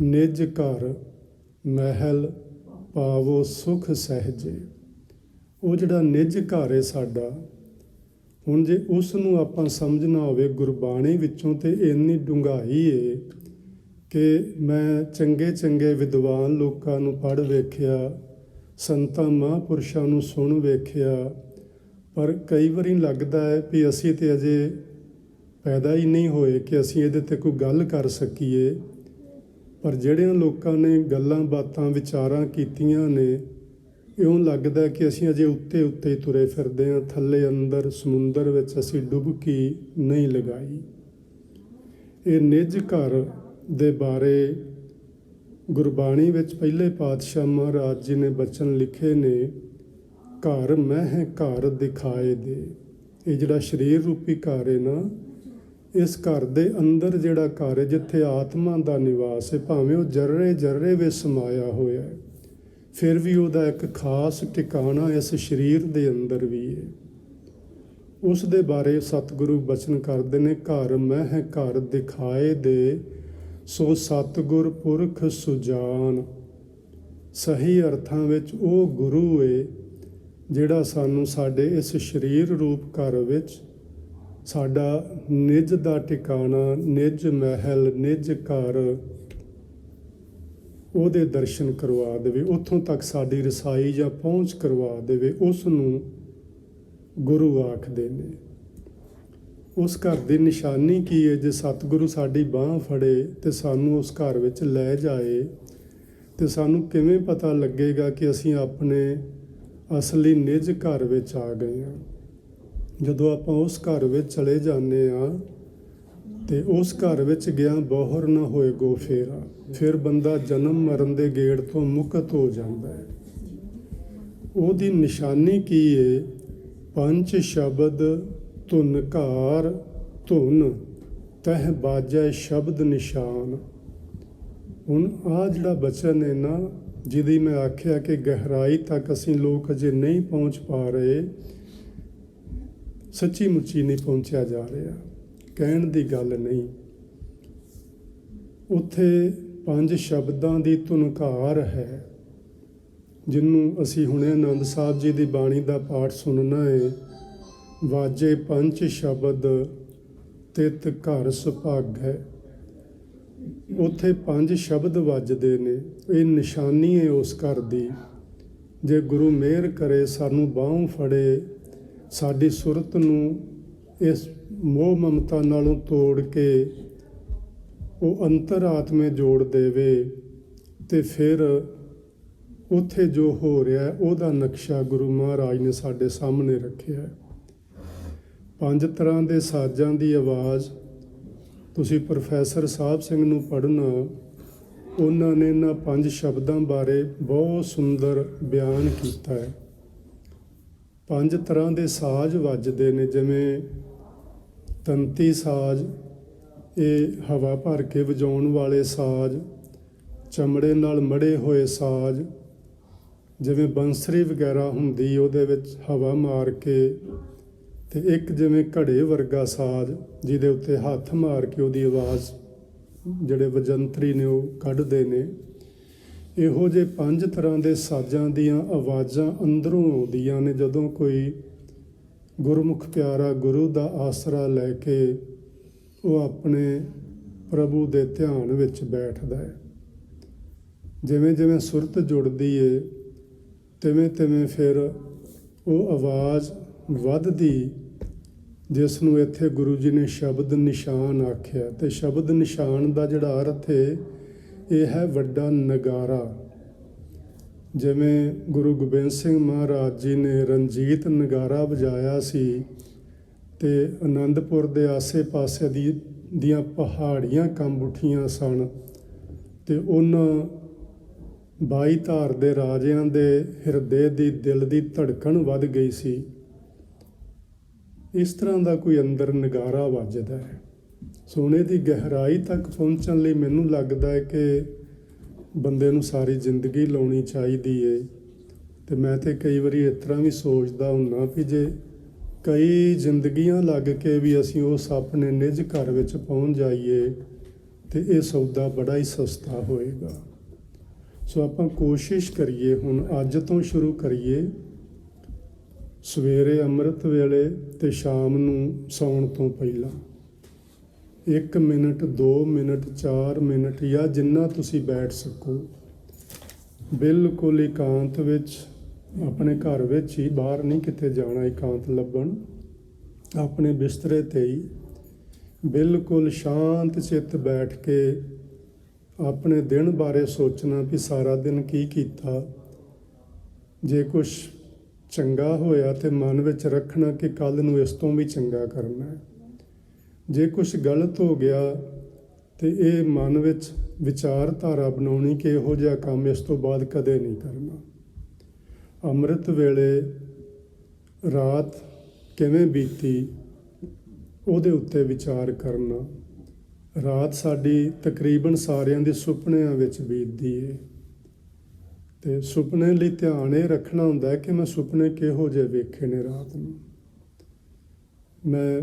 ਨਿਜ ਘਰ, ਮਹਿਲ ਪਾਵੋ ਸੁਖ ਸਹਿਜੇ। ਉਹ ਜਿਹੜਾ ਨਿਜ ਘਰ ਹੈ ਸਾਡਾ, ਹੁਣ ਜੇ ਉਸ ਨੂੰ ਆਪਾਂ ਸਮਝਣਾ ਹੋਵੇ ਗੁਰਬਾਣੀ ਵਿੱਚੋਂ ਤੇ ਇੰਨੀ ਡੂੰਘਾਈ ਏ ਕਿ ਮੈਂ ਚੰਗੇ ਚੰਗੇ ਵਿਦਵਾਨ ਲੋਕਾਂ ਨੂੰ ਪੜ੍ਹ ਵੇਖਿਆ, ਸੰਤਾਂ ਮਹਾਂਪੁਰਸ਼ਾਂ ਨੂੰ ਸੁਣ ਵੇਖਿਆ, ਪਰ ਕਈ ਵਾਰੀ ਲੱਗਦਾ ਹੈ ਵੀ ਅਸੀਂ ਤੇ ਅਜੇ ਪੈਦਾ ਹੀ ਨਹੀਂ ਹੋਏ ਕਿ ਅਸੀਂ ਇਹਦੇ ਤੇ ਕੋਈ ਗੱਲ ਕਰ ਸਕੀਏ। ਪਰ ਜਿਹੜਿਆਂ ਲੋਕਾਂ ਨੇ ਗੱਲਾਂ ਬਾਤਾਂ ਵਿਚਾਰਾਂ ਕੀਤੀਆਂ ਨੇ, ਇਉਂ ਲੱਗਦਾ ਕਿ ਅਸੀਂ ਅਜੇ ਉੱਤੇ ਉੱਤੇ ਹੀ ਤੁਰੇ ਫਿਰਦੇ ਹਾਂ, ਥੱਲੇ ਅੰਦਰ ਸਮੁੰਦਰ ਵਿੱਚ ਅਸੀਂ ਡੁਬਕੀ ਨਹੀਂ ਲਗਾਈ। ਇਹ ਨਿੱਜ ਘਰ ਦੇ ਬਾਰੇ ਗੁਰਬਾਣੀ ਵਿੱਚ ਪਹਿਲੇ ਪਾਤਸ਼ਾਹ ਮਹਾਰਾਜ ਜੀ ਨੇ ਬਚਨ ਲਿਖੇ ਨੇ, ਘਰ ਮਹਿ ਘਰ ਦਿਖਾਏ ਦੇ। ਇਹ ਜਿਹੜਾ ਸਰੀਰ ਰੂਪੀ ਘਰ ਹੈ ਨਾ, ਇਸ ਘਰ ਦੇ ਅੰਦਰ ਜਿਹੜਾ ਘਰ ਹੈ ਜਿੱਥੇ ਆਤਮਾ ਦਾ ਨਿਵਾਸ ਹੈ ਭਾਵੇਂ ਉਹ ਜਰਰੇ ਜਰਰੇ ਵਿੱਚ ਸਮਾਇਆ ਹੋਇਆ ਹੈ ਫਿਰ ਵੀ ਉਹਦਾ ਇੱਕ ਖਾਸ ਟਿਕਾਣਾ ਇਸ ਸਰੀਰ ਦੇ ਅੰਦਰ ਵੀ ਹੈ ਉਸ ਦੇ ਬਾਰੇ ਸਤਿਗੁਰੂ ਬਚਨ ਕਰਦੇ ਨੇ, ਘਰ ਮਹਿ ਘਰ ਦਿਖਾਏ ਦੇ। ਸੋ ਸਤਿਗੁਰ ਪੁਰਖ ਸੁਜਾਨ, ਸਹੀ ਅਰਥਾਂ ਵਿੱਚ ਉਹ ਗੁਰੂ ਏ, ਜਿਹੜਾ ਸਾਨੂੰ ਸਾਡੇ ਇਸ ਸਰੀਰ ਰੂਪ ਘਰ ਵਿੱਚ ਸਾਡਾ ਨਿਜ ਦਾ ਟਿਕਾਣਾ, ਨਿਜ ਮਹਿਲ, ਨਿਜ ਘਰ ਉਹਦੇ ਦਰਸ਼ਨ ਕਰਵਾ ਦੇਵੇ। ਉੱਥੋਂ ਤੱਕ ਸਾਡੀ ਰਸਾਈ ਜਾਂ ਪਹੁੰਚ ਕਰਵਾ ਦੇਵੇ ਉਸ ਨੂੰ ਗੁਰੂ ਆਖਦੇ ਨੇ। ਉਸ ਘਰ ਦੀ ਨਿਸ਼ਾਨੀ ਕੀ ਹੈ ਜੇ ਸਤਿਗੁਰੂ ਸਾਡੀ ਬਾਹ ਫੜੇ ਤੇ ਸਾਨੂੰ ਉਸ ਘਰ ਵਿੱਚ ਲੈ ਜਾਏ, ਤੇ ਸਾਨੂੰ ਕਿਵੇਂ ਪਤਾ ਲੱਗੇਗਾ ਕਿ ਅਸੀਂ ਆਪਣੇ ਅਸਲੀ ਨਿਜ ਘਰ ਵਿੱਚ ਆ ਗਏ ਹਾਂ? ਜਦੋਂ ਆਪਾਂ ਉਸ ਘਰ ਵਿੱਚ ਚਲੇ ਜਾਂਦੇ ਆ ਤੇ ਉਸ ਘਰ ਵਿੱਚ ਗਿਆ ਬੋਹਰ ਨਾ ਹੋਏ ਗੋ ਫੇਰਾ, ਫਿਰ ਬੰਦਾ ਜਨਮ ਮਰਨ ਦੇ ਗੇੜ ਤੋਂ ਮੁਕਤ ਹੋ ਜਾਂਦਾ ਹੈ। ਉਹਦੀ ਨਿਸ਼ਾਨੀ ਕੀ ਹੈ ਪੰਜ ਸ਼ਬਦ ਧੁਨ ਘਾਰ ਧੁਨ, ਤਹ ਬਾਜੈ ਸ਼ਬਦ ਨਿਸ਼ਾਨ। ਹੁਣ ਆ ਜਿਹੜਾ ਬਚਨ ਹੈ ਨਾ, ਜਿਹਦੀ ਮੈਂ ਆਖਿਆ ਕਿ ਗਹਿਰਾਈ ਤੱਕ ਅਸੀਂ ਲੋਕ ਅਜੇ ਨਹੀਂ ਪਹੁੰਚ ਪਾ ਰਹੇ, ਸੱਚੀ ਮੁੱਚੀ ਨਹੀਂ ਪਹੁੰਚਿਆ ਜਾ ਰਿਹਾ। ਕਹਿਣ ਦੀ ਗੱਲ ਨਹੀਂ। ਉੱਥੇ ਪੰਜ ਸ਼ਬਦਾਂ ਦੀ ਧੁਨਕਾਰ ਹੈ ਜਿਹਨੂੰ ਅਸੀਂ ਹੁਣੇ ਆਨੰਦ ਸਾਹਿਬ ਜੀ ਦੀ ਬਾਣੀ ਦਾ ਪਾਠ ਸੁਣਨਾ ਹੈ। ਵਾਜੇ ਪੰਜ ਸ਼ਬਦ, ਤਿਤ ਘਰ ਸੁਭਾਗ। ਹੈ ਉੱਥੇ ਪੰਜ ਸ਼ਬਦ ਵੱਜਦੇ ਨੇ। ਇਹ ਨਿਸ਼ਾਨੀ ਹੈ ਉਸ ਘਰ ਦੀ। ਜੇ ਗੁਰੂ ਮਿਹਰ ਕਰੇ, ਸਾਨੂੰ ਬਾਹੋਂ ਫੜੇ, ਸਾਡੀ ਸੁਰਤ ਨੂੰ ਇਸ ਮੋਹ ਮਮਤਾ ਨਾਲੋਂ ਤੋੜ ਕੇ ਉਹ ਅੰਤਰ ਆਤਮੇ ਜੋੜ ਦੇਵੇ ਤੇ ਫਿਰ ਉੱਥੇ ਜੋ ਹੋ ਰਿਹਾ, ਉਹਦਾ ਨਕਸ਼ਾ ਗੁਰੂ ਮਹਾਰਾਜ ਨੇ ਸਾਡੇ ਸਾਹਮਣੇ ਰੱਖਿਆ। ਹੈ ਪੰਜ ਤਰ੍ਹਾਂ ਦੇ ਸਾਜ਼ਾਂ ਦੀ ਆਵਾਜ਼ ਤੁਸੀਂ ਪ੍ਰੋਫੈਸਰ ਸਾਹਿਬ ਸਿੰਘ ਨੂੰ ਪੜ੍ਹਨਾ, ਉਹਨਾਂ ਨੇ ਇਹਨਾਂ ਪੰਜ ਸ਼ਬਦਾਂ ਬਾਰੇ ਬਹੁਤ ਸੁੰਦਰ ਬਿਆਨ ਕੀਤਾ ਹੈ। ਪੰਜ ਤਰ੍ਹਾਂ ਦੇ ਸਾਜ਼ ਵੱਜਦੇ ਨੇ, ਜਿਵੇਂ ਤੰਤੀ ਸਾਜ਼, ਇਹ ਹਵਾ ਭਰ ਕੇ ਵਜਾਉਣ ਵਾਲੇ ਸਾਜ਼, ਚਮੜੇ ਨਾਲ ਮੜੇ ਹੋਏ ਸਾਜ਼, ਜਿਵੇਂ ਬੰਸਰੀ ਵਗੈਰਾ ਹੁੰਦੀ, ਉਹਦੇ ਵਿੱਚ ਹਵਾ ਮਾਰ ਕੇ ਤੇ ਇੱਕ ਜਿਵੇਂ ਘੜੇ ਵਰਗਾ ਸਾਜ਼ ਜਿਹਦੇ ਉੱਤੇ ਹੱਥ ਮਾਰ ਕੇ ਉਹਦੀ ਆਵਾਜ਼ ਜਿਹੜੇ ਵਜੰਤਰੀ ਨੇ ਉਹ ਕੱਢਦੇ ਨੇ, ਇਹੋ ਜਿਹੇ ਪੰਜ ਤਰ੍ਹਾਂ ਦੇ ਸਾਜ਼ਾਂ ਦੀਆਂ ਆਵਾਜ਼ਾਂ ਅੰਦਰੋਂ ਆਉਂਦੀਆਂ ਨੇ ਜਦੋਂ ਕੋਈ ਗੁਰਮੁਖ ਪਿਆਰਾ ਗੁਰੂ ਦਾ ਆਸਰਾ ਲੈ ਕੇ ਉਹ ਆਪਣੇ ਪ੍ਰਭੂ ਦੇ ਧਿਆਨ ਵਿੱਚ ਬੈਠਦਾ ਹੈ। ਜਿਵੇਂ ਜਿਵੇਂ ਸੁਰਤ ਜੁੜਦੀ ਏ, ਤਿਵੇਂ ਤਿਵੇਂ ਫਿਰ ਉਹ ਆਵਾਜ਼ ਵੱਧਦੀ, ਜਿਸ ਨੂੰ ਇੱਥੇ ਗੁਰੂ ਜੀ ਨੇ ਸ਼ਬਦ ਨਿਸ਼ਾਨ ਆਖਿਆ। ਤੇ ਸ਼ਬਦ ਨਿਸ਼ਾਨ ਦਾ ਜਿਹੜਾ ਅਰਥ ਹੈ ਇਹ ਹੈ ਵੱਡਾ ਨਗਾਰਾ। ਜਿਵੇਂ ਗੁਰੂ ਗੋਬਿੰਦ ਸਿੰਘ ਮਹਾਰਾਜ ਜੀ ਨੇ ਰਣਜੀਤ ਨਗਾਰਾ ਵਜਾਇਆ ਸੀ, ਤੇ ਆਨੰਦਪੁਰ ਦੇ ਆਸੇ-ਪਾਸੇ ਦੀ, ਦੀਆਂ ਪਹਾੜੀਆਂ ਕੰਬ ਉੱਠੀਆਂ ਸਨ, ਤੇ ਉਹਨਾਂ ਬਾਈ ਧਾਰ ਦੇ ਰਾਜਿਆਂ ਦੇ ਹਿਰਦੇ ਦੀ ਦਿਲ ਦੀ ਧੜਕਣ ਵੱਧ ਗਈ ਸੀ। ਇਸ ਤਰ੍ਹਾਂ ਦਾ ਕੋਈ ਅੰਦਰ ਨਗਾਰਾ ਵੱਜਦਾ ਹੈ। ਸੋਨੇ ਦੀ ਗਹਿਰਾਈ ਤੱਕ ਪਹੁੰਚਣ ਲਈ ਮੈਨੂੰ ਲੱਗਦਾ ਹੈ ਕਿ ਬੰਦੇ ਨੂੰ ਸਾਰੀ ਜ਼ਿੰਦਗੀ ਲਾਉਣੀ ਚਾਹੀਦੀ ਏ। ਤੇ ਮੈਂ ਤੇ ਕਈ ਵਾਰੀ ਇਸ ਤਰ੍ਹਾਂ ਵੀ ਸੋਚਦਾ ਹੁੰਨਾ ਵੀ ਜੇ ਕਈ ਜ਼ਿੰਦਗੀਆਂ ਲੱਗ ਕੇ ਵੀ ਅਸੀਂ ਉਸ ਆਪਣੇ ਨਿੱਜ ਘਰ ਵਿੱਚ ਪਹੁੰਚ ਜਾਈਏ, ਤੇ ਇਹ ਸੌਦਾ ਬੜਾ ਹੀ ਸਸਤਾ ਹੋਏਗਾ। ਸੋ ਆਪਾਂ ਕੋਸ਼ਿਸ਼ ਕਰੀਏ ਹੁਣ ਅੱਜ ਤੋਂ ਸ਼ੁਰੂ ਕਰੀਏ ਸਵੇਰੇ ਅੰਮ੍ਰਿਤ ਵੇਲੇ ਤੇ ਸ਼ਾਮ ਨੂੰ ਸੌਣ ਤੋਂ ਪਹਿਲਾਂ। 1 ਮਿੰਟ 2 ਮਿੰਟ 4 ਮਿੰਟ ਜਾਂ ਜਿੰਨਾ ਤੁਸੀਂ ਬੈਠ ਸਕੋ। ਬਿਲਕੁਲ ਇਕਾਂਤ ਵਿੱਚ, ਆਪਣੇ ਘਰ ਵਿੱਚ ਹੀ, ਬਾਹਰ ਨਹੀਂ ਕਿਤੇ ਜਾਣਾ ਇਕਾਂਤ ਲੱਭਣ। ਆਪਣੇ ਬਿਸਤਰੇ ਤੇ ਹੀ। ਬਿਲਕੁਲ ਸ਼ਾਂਤ ਚਿੱਤ ਬੈਠ ਕੇ ਆਪਣੇ ਦਿਨ ਬਾਰੇ ਸੋਚਣਾ ਵੀ ਸਾਰਾ ਦਿਨ ਕੀ ਕੀਤਾ। ਜੇ ਕੁਝ ਚੰਗਾ ਹੋਇਆ ਤੇ ਮਨ ਵਿੱਚ ਰੱਖਣਾ ਕਿ ਕੱਲ ਨੂੰ ਇਸ ਤੋਂ ਵੀ ਚੰਗਾ ਕਰਨਾ ਹੈ। ਜੇ ਕੁਝ ਗਲਤ ਹੋ ਗਿਆ ਤੇ ਇਹ ਮਨ ਵਿੱਚ ਵਿਚਾਰਧਾਰਾ ਬਣਾਉਣੀ ਕਿ ਇਹੋ ਜਿਹਾ ਕੰਮ ਇਸ ਤੋਂ ਬਾਅਦ ਕਦੇ ਨਹੀਂ ਕਰਨਾ। ਅੰਮ੍ਰਿਤ ਵੇਲੇ ਰਾਤ ਕਿਵੇਂ ਬੀਤੀ, ਉਹਦੇ ਉੱਤੇ ਵਿਚਾਰ ਕਰਨਾ। ਰਾਤ ਸਾਡੀ ਤਕਰੀਬਨ ਸਾਰਿਆਂ ਦੇ ਸੁਪਨਿਆਂ ਵਿੱਚ ਬੀਤਦੀ ਏ। ਤੇ ਸੁਪਨੇ ਲਈ ਧਿਆਨ ਇਹ ਰੱਖਣਾ ਹੁੰਦਾ ਹੈ ਕਿ ਮੈਂ ਸੁਪਨੇ ਕਿਹੋ ਜਿਹੇ ਵੇਖੇ ਨੇ ਰਾਤ ਨੂੰ। ਮੈਂ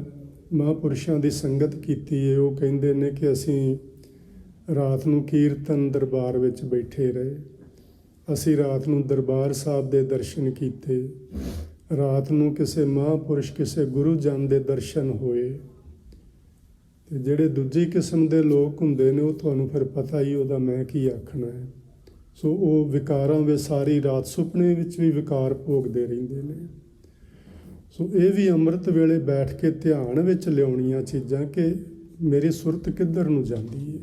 ਮਹਾਂਪੁਰਸ਼ਾਂ ਦੀ ਸੰਗਤ ਕੀਤੀ ਏ, ਉਹ ਕਹਿੰਦੇ ਨੇ ਕਿ ਅਸੀਂ ਰਾਤ ਨੂੰ ਕੀਰਤਨ ਦਰਬਾਰ ਵਿੱਚ ਬੈਠੇ ਰਹੇ। ਅਸੀਂ ਰਾਤ ਨੂੰ ਦਰਬਾਰ ਸਾਹਿਬ ਦੇ ਦਰਸ਼ਨ ਕੀਤੇ। ਰਾਤ ਨੂੰ ਕਿਸੇ ਮਹਾਂਪੁਰਸ਼, ਕਿਸੇ ਗੁਰੂ ਜਨ ਦੇ ਦਰਸ਼ਨ ਹੋਏ। ਤੇ ਜਿਹੜੇ ਦੂਜੀ ਕਿਸਮ ਦੇ ਲੋਕ ਹੁੰਦੇ ਨੇ, ਉਹ ਤੁਹਾਨੂੰ ਫਿਰ ਪਤਾ ਹੀ ਉਹਦਾ ਮੈਂ ਕੀ ਆਖਣਾ ਹੈ। ਸੋ ਉਹ ਵਿਕਾਰਾਂ ਵਿੱਚ ਸਾਰੀ ਰਾਤ ਸੁਪਨੇ ਵਿੱਚ ਵੀ ਵਿਕਾਰ ਭੋਗਦੇ ਰਹਿੰਦੇ ਨੇ। ਸੋ ਇਹ ਵੀ ਅੰਮ੍ਰਿਤ ਵੇਲੇ ਬੈਠ ਕੇ ਧਿਆਨ ਵਿੱਚ ਲਿਆਉਣੀਆਂ ਚੀਜ਼ਾਂ ਕਿ ਮੇਰੀ ਸੁਰਤ ਕਿੱਧਰ ਨੂੰ ਜਾਂਦੀ ਹੈ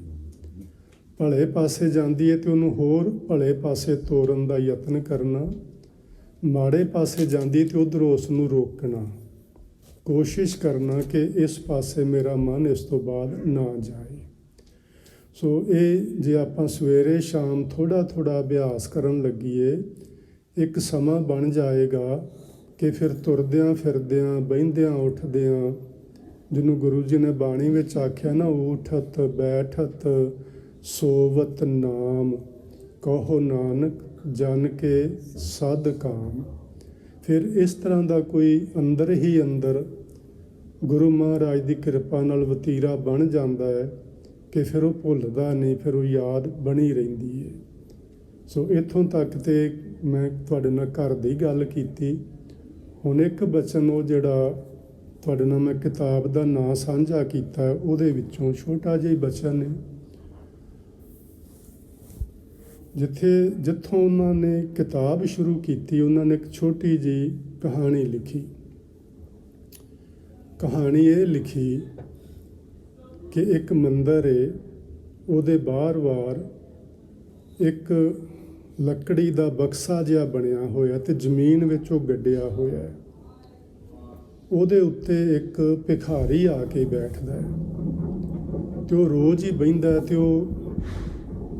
ਭਲੇ ਪਾਸੇ ਜਾਂਦੀ ਹੈ ਤੇ ਉਹਨੂੰ ਹੋਰ ਭਲੇ ਪਾਸੇ ਤੋਰਨ ਦਾ ਯਤਨ ਕਰਨਾ, ਮਾੜੇ ਪਾਸੇ ਜਾਂਦੀ ਤੇ ਉਧਰ ਉਸ ਨੂੰ ਰੋਕਣਾ, ਕੋਸ਼ਿਸ਼ ਕਰਨਾ ਕਿ ਇਸ ਪਾਸੇ ਮੇਰਾ ਮਨ ਇਸ ਤੋਂ ਬਾਅਦ ਨਾ ਜਾਏ। ਸੋ ਇਹ ਜੇ ਆਪਾਂ ਸਵੇਰੇ ਸ਼ਾਮ ਥੋੜਾ ਥੋੜਾ ਅਭਿਆਸ ਕਰਨ ਲੱਗੀਏ, ਇੱਕ ਸਮਾਂ ਬਣ ਜਾਏਗਾ ਕਿ ਫਿਰ ਤੁਰਦਿਆਂ ਫਿਰਦਿਆਂ, ਬਹਿੰਦਿਆਂ ਉੱਠਦਿਆਂ ਜਿਹਨੂੰ ਗੁਰੂ ਜੀ ਨੇ ਬਾਣੀ ਵਿੱਚ ਆਖਿਆ ਨਾ ਉਠਤ ਬੈਠਤ, ਸੋਵਤ ਨਾਮ, ਕਹੋ ਨਾਨਕ ਜਨ ਕੇ ਸਦ ਕਾਮ। ਫਿਰ ਇਸ ਤਰ੍ਹਾਂ ਦਾ ਕੋਈ ਅੰਦਰ ਹੀ ਅੰਦਰ ਗੁਰੂ ਮਹਾਰਾਜ ਦੀ ਕਿਰਪਾ ਨਾਲ ਵਤੀਰਾ ਬਣ ਜਾਂਦਾ ਹੈ। ਕਿ ਫਿਰ ਉਹ ਭੁੱਲਦਾ ਨਹੀਂ, ਫਿਰ ਉਹ ਯਾਦ ਬਣੀ ਰਹਿੰਦੀ ਹੈ ਸੋ ਇੱਥੋਂ ਤੱਕ ਤੇ ਮੈਂ ਤੁਹਾਡੇ ਨਾਲ ਘਰ ਦੀ ਗੱਲ ਕੀਤੀ। ਹੁਣ ਇੱਕ ਬਚਨ ਉਹ ਜਿਹੜਾ ਤੁਹਾਡੇ ਨਾਲ ਮੈਂ ਕਿਤਾਬ ਦਾ ਨਾਂ ਸਾਂਝਾ ਕੀਤਾ, ਉਹਦੇ ਵਿੱਚੋਂ ਛੋਟਾ ਜਿਹਾ ਬਚਨ ਹੈ ਜਿੱਥੇ ਜਿੱਥੋਂ ਉਹਨਾਂ ਨੇ ਕਿਤਾਬ ਸ਼ੁਰੂ ਕੀਤੀ, ਉਹਨਾਂ ਨੇ ਇੱਕ ਛੋਟੀ ਜੀ ਕਹਾਣੀ ਲਿਖੀ। ਕਹਾਣੀ ਇਹ ਲਿਖੀ ਕਿ ਇੱਕ ਮੰਦਰ ਏ, ਉਹਦੇ ਬਾਹਰ-ਬਾਹਰ ਇੱਕ ਲੱਕੜੀ ਦਾ ਬਕਸਾ ਜਿਹਾ ਬਣਿਆ ਹੋਇਆ ਤੇ ਜ਼ਮੀਨ ਵਿੱਚ ਉਹ ਗੱਡਿਆ ਹੋਇਆ ਹੈ। ਉਹਦੇ ਉੱਤੇ ਇੱਕ ਭਿਖਾਰੀ ਆ ਕੇ ਬੈਠਦਾ ਹੈ ਤੇ ਉਹ ਰੋਜ਼ ਹੀ ਬਹਿੰਦਾ ਹੈ ਤੇ ਉਹ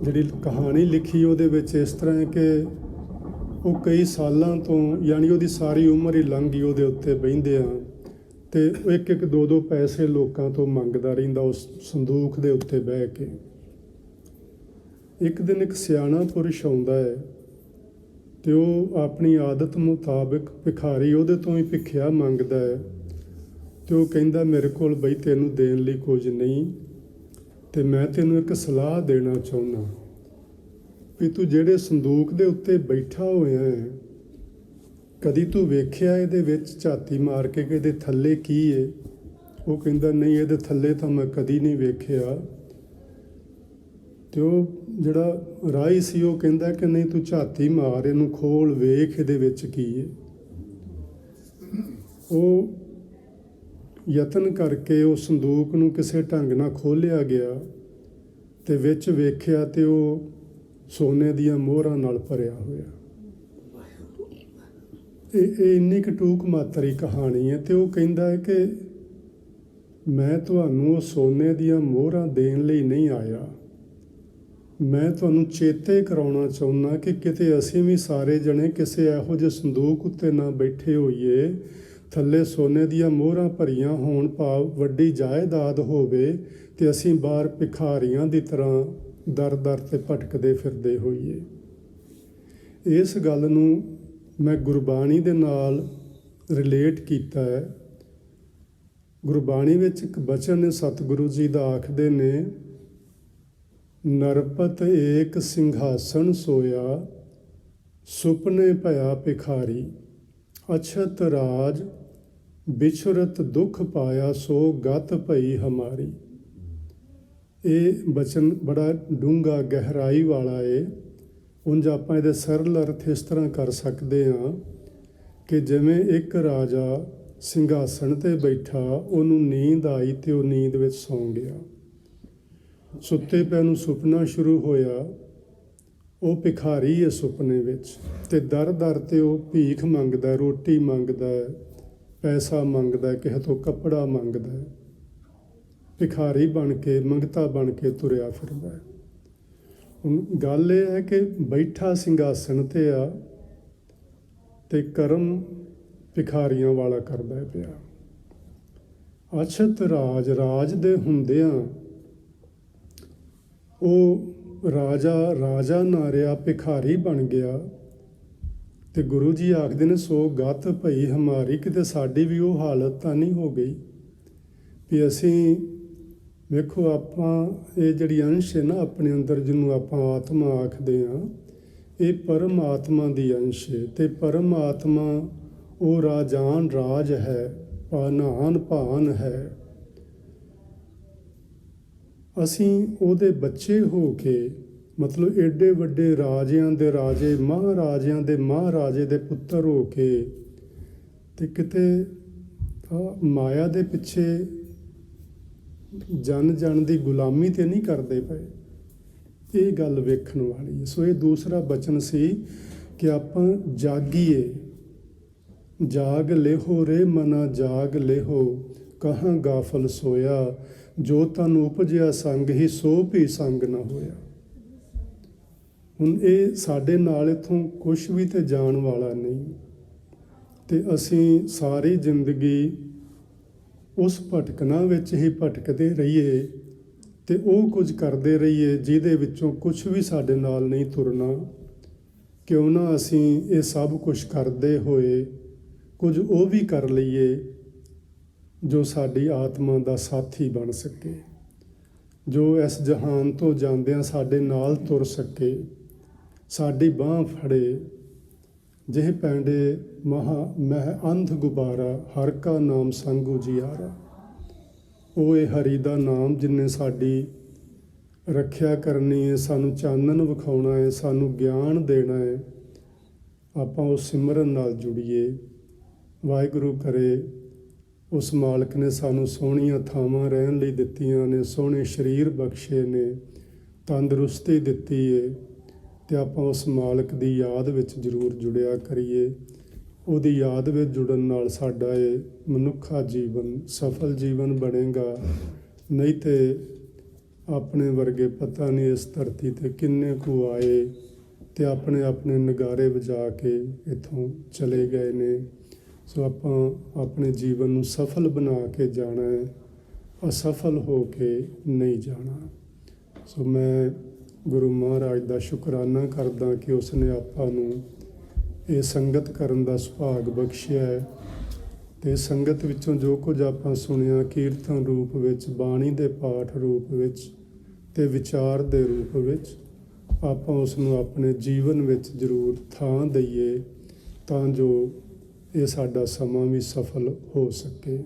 ਜਿਹੜੀ ਕਹਾਣੀ ਲਿਖੀ ਉਹਦੇ ਵਿੱਚ ਇਸ ਤਰ੍ਹਾਂ ਹੈ ਕਿ ਉਹ ਕਈ ਸਾਲਾਂ ਤੋਂ, ਯਾਨੀ ਉਹਦੀ ਸਾਰੀ ਉਮਰ ਹੀ ਲੰਘ ਗਈ, ਉਹਦੇ ਉੱਤੇ ਬਹਿੰਦੇ ਆ। ਤੇ ਇੱਕ ਇੱਕ ਦੋ ਦੋ ਪੈਸੇ ਲੋਕਾਂ ਤੋਂ ਮੰਗਦਾ ਰਹਿੰਦਾ ਉਸ ਸੰਦੂਕ ਦੇ ਉੱਤੇ ਬਹਿ ਕੇ। ਇੱਕ ਦਿਨ ਇੱਕ ਸਿਆਣਾ ਪੁਰਸ਼ ਆਉਂਦਾ ਹੈ ਤੇ ਉਹ ਆਪਣੀ ਆਦਤ ਮੁਤਾਬਕ ਭਿਖਾਰੀ ਉਹਦੇ ਤੋਂ ਹੀ ਭਿਖਿਆ ਮੰਗਦਾ ਹੈ ਤੇ ਉਹ ਕਹਿੰਦਾ, ਮੇਰੇ ਕੋਲ ਬਈ ਤੈਨੂੰ ਦੇਣ ਲਈ ਕੁਝ ਨਹੀਂ, ਤੇ ਮੈਂ ਤੈਨੂੰ ਇੱਕ ਸਲਾਹ ਦੇਣਾ ਚਾਹੁੰਦਾ ਵੀ ਤੂੰ ਜਿਹੜੇ ਸੰਦੂਕ ਦੇ ਉੱਤੇ ਬੈਠਾ ਹੋਇਆ ਹੈ ਕਦੀ ਤੂੰ ਵੇਖਿਆ ਇਹਦੇ ਵਿੱਚ ਝਾਤੀ ਮਾਰ ਕੇ ਕਿ ਇਹਦੇ ਥੱਲੇ ਕੀ ਏ? ਉਹ ਕਹਿੰਦਾ, ਨਹੀਂ, ਇਹਦੇ ਥੱਲੇ ਤਾਂ ਮੈਂ ਕਦੀ ਨਹੀਂ ਵੇਖਿਆ। ਤੇ ਉਹ ਜਿਹੜਾ ਰਾਹੀ ਸੀ, ਉਹ ਕਹਿੰਦਾ ਕਿ ਨਹੀਂ, ਤੂੰ ਝਾਤੀ ਮਾਰ, ਇਹਨੂੰ ਖੋਲ, ਵੇਖ ਇਹਦੇ ਵਿੱਚ ਕੀ ਏ। ਉਹ ਯਤਨ ਕਰਕੇ ਉਹ ਸੰਦੂਕ ਨੂੰ ਕਿਸੇ ਢੰਗ ਨਾਲ ਖੋਲਿਆ ਗਿਆ ਤੇ ਵਿੱਚ ਵੇਖਿਆ ਤੇ ਉਹ ਸੋਨੇ ਦੀਆਂ ਮੋਹਰਾਂ ਨਾਲ ਭਰਿਆ ਹੋਇਆ। ਇਹ ਇਹ ਇੰਨੀ ਕੁ ਟੂਕ ਮਾਤਰੀ ਕਹਾਣੀ ਹੈ ਤੇ ਉਹ ਕਹਿੰਦਾ ਹੈ ਕਿ ਮੈਂ ਤੁਹਾਨੂੰ ਉਹ ਸੋਨੇ ਦੀਆਂ ਮੋਹਰਾਂ ਦੇਣ ਲਈ ਨਹੀਂ ਆਇਆ। ਮੈਂ ਤੁਹਾਨੂੰ ਚੇਤੇ ਕਰਾਉਣਾ ਚਾਹੁੰਦਾ ਕਿ ਕਿਤੇ ਅਸੀਂ ਵੀ ਸਾਰੇ ਜਣੇ ਕਿਸੇ ਇਹੋ ਜਿਹੇ ਸੰਦੂਕ ਉੱਤੇ ਨਾ ਬੈਠੇ ਹੋਈਏ, ਥੱਲੇ ਸੋਨੇ ਦੀਆਂ ਮੋਹਰਾਂ ਭਰੀਆਂ ਹੋਣ ਭਾਵ ਵੱਡੀ ਜਾਇਦਾਦ ਹੋਵੇ ਤੇ ਅਸੀਂ ਬਾਹਰ ਭਿਖਾਰੀਆਂ ਦੀ ਤਰ੍ਹਾਂ ਦਰ ਦਰ ਤੇ ਭਟਕਦੇ ਫਿਰਦੇ ਹੋਈਏ। ਇਸ ਗੱਲ ਨੂੰ ਮੈਂ ਗੁਰਬਾਣੀ ਦੇ ਨਾਲ ਰਿਲੇਟ ਕੀਤਾ ਹੈ। ਗੁਰਬਾਣੀ ਵਿੱਚ ਇੱਕ ਬਚਨ ਸਤਿਗੁਰੂ ਜੀ ਦਾ ਆਖਦੇ ਨੇ, ਨਰਪਤ ਏਕ ਸਿੰਘਾਸਣ ਸੋਇਆ, ਸੁਪਨੇ ਭਇਆ ਭਿਖਾਰੀ। ਅਛਤ ਰਾਜ ਵਿਛੁਰਤ ਦੁਖ ਪਾਇਆ ਸੋ ਗਤ ਭਈ ਹਮਾਰੀ। ਇਹ ਬਚਨ ਬੜਾ ਡੂੰਘਾ, ਗਹਿਰਾਈ ਵਾਲਾ ਏ। ਉਂਝ ਆਪਾਂ ਇਹਦੇ ਸਰਲ ਅਰਥ ਇਸ ਤਰ੍ਹਾਂ ਕਰ ਸਕਦੇ ਹਾਂ ਕਿ ਜਿਵੇਂ ਇੱਕ ਰਾਜਾ ਸਿੰਘਾਸਣ ਤੇ ਬੈਠਾ, ਉਹਨੂੰ ਨੀਂਦ ਆਈ ਤੇ ਉਹ ਨੀਂਦ ਵਿੱਚ ਸੌਂ ਗਿਆ। ਸੁੱਤੇ ਪੈ ਨੂੰ ਸੁਪਨਾ ਸ਼ੁਰੂ ਹੋਇਆ। ਉਹ ਭਿਖਾਰੀ ਹੈ ਸੁਪਨੇ ਵਿੱਚ ਤੇ ਦਰ ਦਰ ਤੇ ਉਹ ਭੀਖ ਮੰਗਦਾ, ਰੋਟੀ ਮੰਗਦਾ, ਪੈਸਾ ਮੰਗਦਾ, ਕਿਸੇ ਤੋਂ ਕੱਪੜਾ ਮੰਗਦਾ। ਭਿਖਾਰੀ ਬਣ ਕੇ, ਮੰਗਤਾ ਬਣ ਕੇ ਤੁਰਿਆ ਫਿਰਦਾ। ਹੈ ਹੁਣ ਗੱਲ ਇਹ ਹੈ ਕਿ ਬੈਠਾ ਸਿੰਘਾਸਣ ਤੇ ਆ ਤੇ ਕਰਮ ਭਿਖਾਰੀਆਂ ਵਾਲਾ ਕਰਦਾ ਪਿਆ। ਅਛਤ ਰਾਜ ਰਾਜ ਦੇ ਹੁੰਦਿਆਂ ਉਹ ਰਾਜਾ ਰਾਜਾ ਨਾਰਿਆ ਭਿਖਾਰੀ ਬਣ ਗਿਆ ਤੇ ਗੁਰੂ ਜੀ ਆਖਦੇ ਨੇ, ਸੋ ਗਤ ਭਈ ਹਮਾਰੀ, ਕਿਤੇ ਸਾਡੀ ਵੀ ਉਹ ਹਾਲਤ ਤਾਂ ਨਹੀਂ ਹੋ ਗਈ ਵੀ ਅਸੀਂ ਵੇਖੋ, ਆਪਾਂ ਇਹ ਜਿਹੜੀ ਅੰਸ਼ ਹੈ ਨਾ ਆਪਣੇ ਅੰਦਰ, ਜਿਹਨੂੰ ਆਪਾਂ ਆਤਮਾ ਆਖਦੇ ਆ ਇਹ ਪਰਮ ਆਤਮਾ ਦੀ ਅੰਸ਼ ਹੈ ਤੇ ਪਰਮਾਤਮਾ ਉਹ ਰਾਜਾਨ ਰਾਜ ਹੈ ਪਾਨਾਨ ਭਾਨ ਹੈ। ਅਸੀਂ ਉਹਦੇ ਬੱਚੇ ਹੋ ਕੇ, ਮਤਲਬ ਏਡੇ ਵੱਡੇ ਰਾਜਿਆਂ ਦੇ ਰਾਜੇ, ਮਹਾਰਾਜਿਆਂ ਦੇ ਮਹਾਰਾਜੇ ਦੇ ਪੁੱਤਰ ਹੋ ਕੇ, ਤੇ ਕਿਤੇ ਮਾਇਆ ਦੇ ਪਿੱਛੇ ਜਨ ਜਨ ਦੀ ਗੁਲਾਮੀ ਤੇ ਨਹੀਂ ਕਰਦੇ ਪਏ। ਇਹ ਗੱਲ ਵੇਖਣ ਵਾਲੀ ਹੈ। ਸੋ ਇਹ ਦੂਸਰਾ ਬਚਨ ਸੀ ਕਿ ਆਪਾਂ ਜਾਗੀਏ। ਜਾਗ ਲਿਹੋ ਰੇ ਮਨਾ ਜਾਗ ਲਿਹੋ, ਕਹਾਂ ਗਾਫਲ ਸੋਇਆ। ਜੋ ਤਨ ਉਪਜਿਆ ਸੰਗ ਹੀ ਸੋ ਵੀ ਸੰਗ ਨਾ ਹੋਇਆ। ਹੁਣ ਇਹ ਸਾਡੇ ਨਾਲ ਇਥੋਂ ਕੁਝ ਵੀ ਤੇ ਜਾਣ ਵਾਲਾ ਨਹੀਂ। ਤੇ ਅਸੀਂ ਸਾਰੀ ਜ਼ਿੰਦਗੀ ਉਸ ਭਟਕਣਾ ਵਿੱਚ ਹੀ ਭਟਕਦੇ ਰਹੀਏ ਤੇ ਉਹ ਕੁਝ ਕਰਦੇ ਰਹੀਏ ਜਿਹਦੇ ਵਿੱਚੋਂ ਕੁਝ ਵੀ ਸਾਡੇ ਨਾਲ ਨਹੀਂ ਤੁਰਨਾ। ਕਿਉਂ ਨਾ ਅਸੀਂ ਇਹ ਸਭ ਕੁਝ ਕਰਦੇ ਹੋਏ ਕੁਝ ਉਹ ਵੀ ਕਰ ਲਈਏ ਜੋ ਸਾਡੀ ਆਤਮਾ ਦਾ ਸਾਥੀ ਬਣ ਸਕੇ, ਜੋ ਇਸ ਜਹਾਨ ਤੋਂ ਜਾਂਦਿਆਂ ਸਾਡੇ ਨਾਲ ਤੁਰ ਸਕੇ, ਸਾਡੀ ਬਾਹ ਫੜੇ ਜਿਹ ਪੈਂਡੇ ਮਹਾ ਮਹਿ ਅੰਧ ਗੁਬਾਰਾ, ਹਰ ਕਾ ਨਾਮ ਸੰਗੂ ਜੀਆਰਾ। ਉਹ ਇਹ ਹਰੀ ਦਾ ਨਾਮ ਜਿਨੇ ਸਾਡੀ ਰੱਖਿਆ ਕਰਨੀ ਹੈ ਸਾਨੂੰ ਚਾਨਣ ਵਿਖਾਉਣਾ ਹੈ ਸਾਨੂੰ ਗਿਆਨ ਦੇਣਾ ਹੈ ਆਪਾਂ ਉਸ ਸਿਮਰਨ ਨਾਲ ਜੁੜੀਏ। ਵਾਹਿਗੁਰੂ ਕਰੇ, ਉਸ ਮਾਲਕ ਨੇ ਸਾਨੂੰ ਸੋਹਣੀਆਂ ਥਾਵਾਂ ਰਹਿਣ ਲਈ ਦਿੱਤੀਆਂ ਨੇ, ਸੋਹਣੇ ਸਰੀਰ ਬਖਸ਼ੇ ਨੇ, ਤੰਦਰੁਸਤੀ ਦਿੱਤੀ ਏ। ਤੇ ਆਪਾਂ ਉਸ ਮਾਲਕ ਦੀ ਯਾਦ ਵਿੱਚ ਜ਼ਰੂਰ ਜੁੜਿਆ ਕਰੀਏ। ਉਹਦੀ ਯਾਦ ਵਿੱਚ ਜੁੜਨ ਨਾਲ ਸਾਡਾ ਇਹ ਮਨੁੱਖਾ ਜੀਵਨ ਸਫਲ ਜੀਵਨ ਬਣੇਗਾ। ਨਹੀਂ ਤੇ ਆਪਣੇ ਵਰਗੇ ਪਤਾ ਨਹੀਂ ਇਸ ਧਰਤੀ ਤੇ ਕਿੰਨੇ ਕੁ ਆਏ ਤੇ ਆਪਣੇ ਆਪਣੇ ਨਗਾਰੇ ਵਜਾ ਕੇ ਇੱਥੋਂ ਚਲੇ ਗਏ ਨੇ। ਸੋ ਆਪਾਂ ਆਪਣੇ ਜੀਵਨ ਨੂੰ ਸਫਲ ਬਣਾ ਕੇ ਜਾਣਾ ਹੈ, ਅਸਫਲ ਹੋ ਕੇ ਨਹੀਂ ਜਾਣਾ। ਸੋ ਮੈਂ ਗੁਰੂ ਮਹਾਰਾਜ ਦਾ ਸ਼ੁਕਰਾਨਾ ਕਰਦਾ ਕਿ ਉਸ ਨੇ ਆਪਾਂ ਨੂੰ ਇਹ ਸੰਗਤ ਕਰਨ ਦਾ ਸੁਭਾਗ ਬਖਸ਼ਿਆ ਹੈ। ਤੇ ਸੰਗਤ ਵਿੱਚੋਂ ਜੋ ਕੁਝ ਆਪਾਂ ਸੁਣਿਆ, ਕੀਰਤਨ ਰੂਪ ਵਿੱਚ, ਬਾਣੀ ਦੇ ਪਾਠ ਰੂਪ ਵਿੱਚ ਤੇ ਵਿਚਾਰ ਦੇ ਰੂਪ ਵਿੱਚ, ਆਪਾਂ ਉਸ ਨੂੰ ਆਪਣੇ ਜੀਵਨ ਵਿੱਚ ਜ਼ਰੂਰ ਥਾਂ ਦਈਏ ਤਾਂ ਜੋ ਇਹ ਸਾਡਾ ਸਮਾਂ ਵੀ ਸਫਲ ਹੋ ਸਕੇ।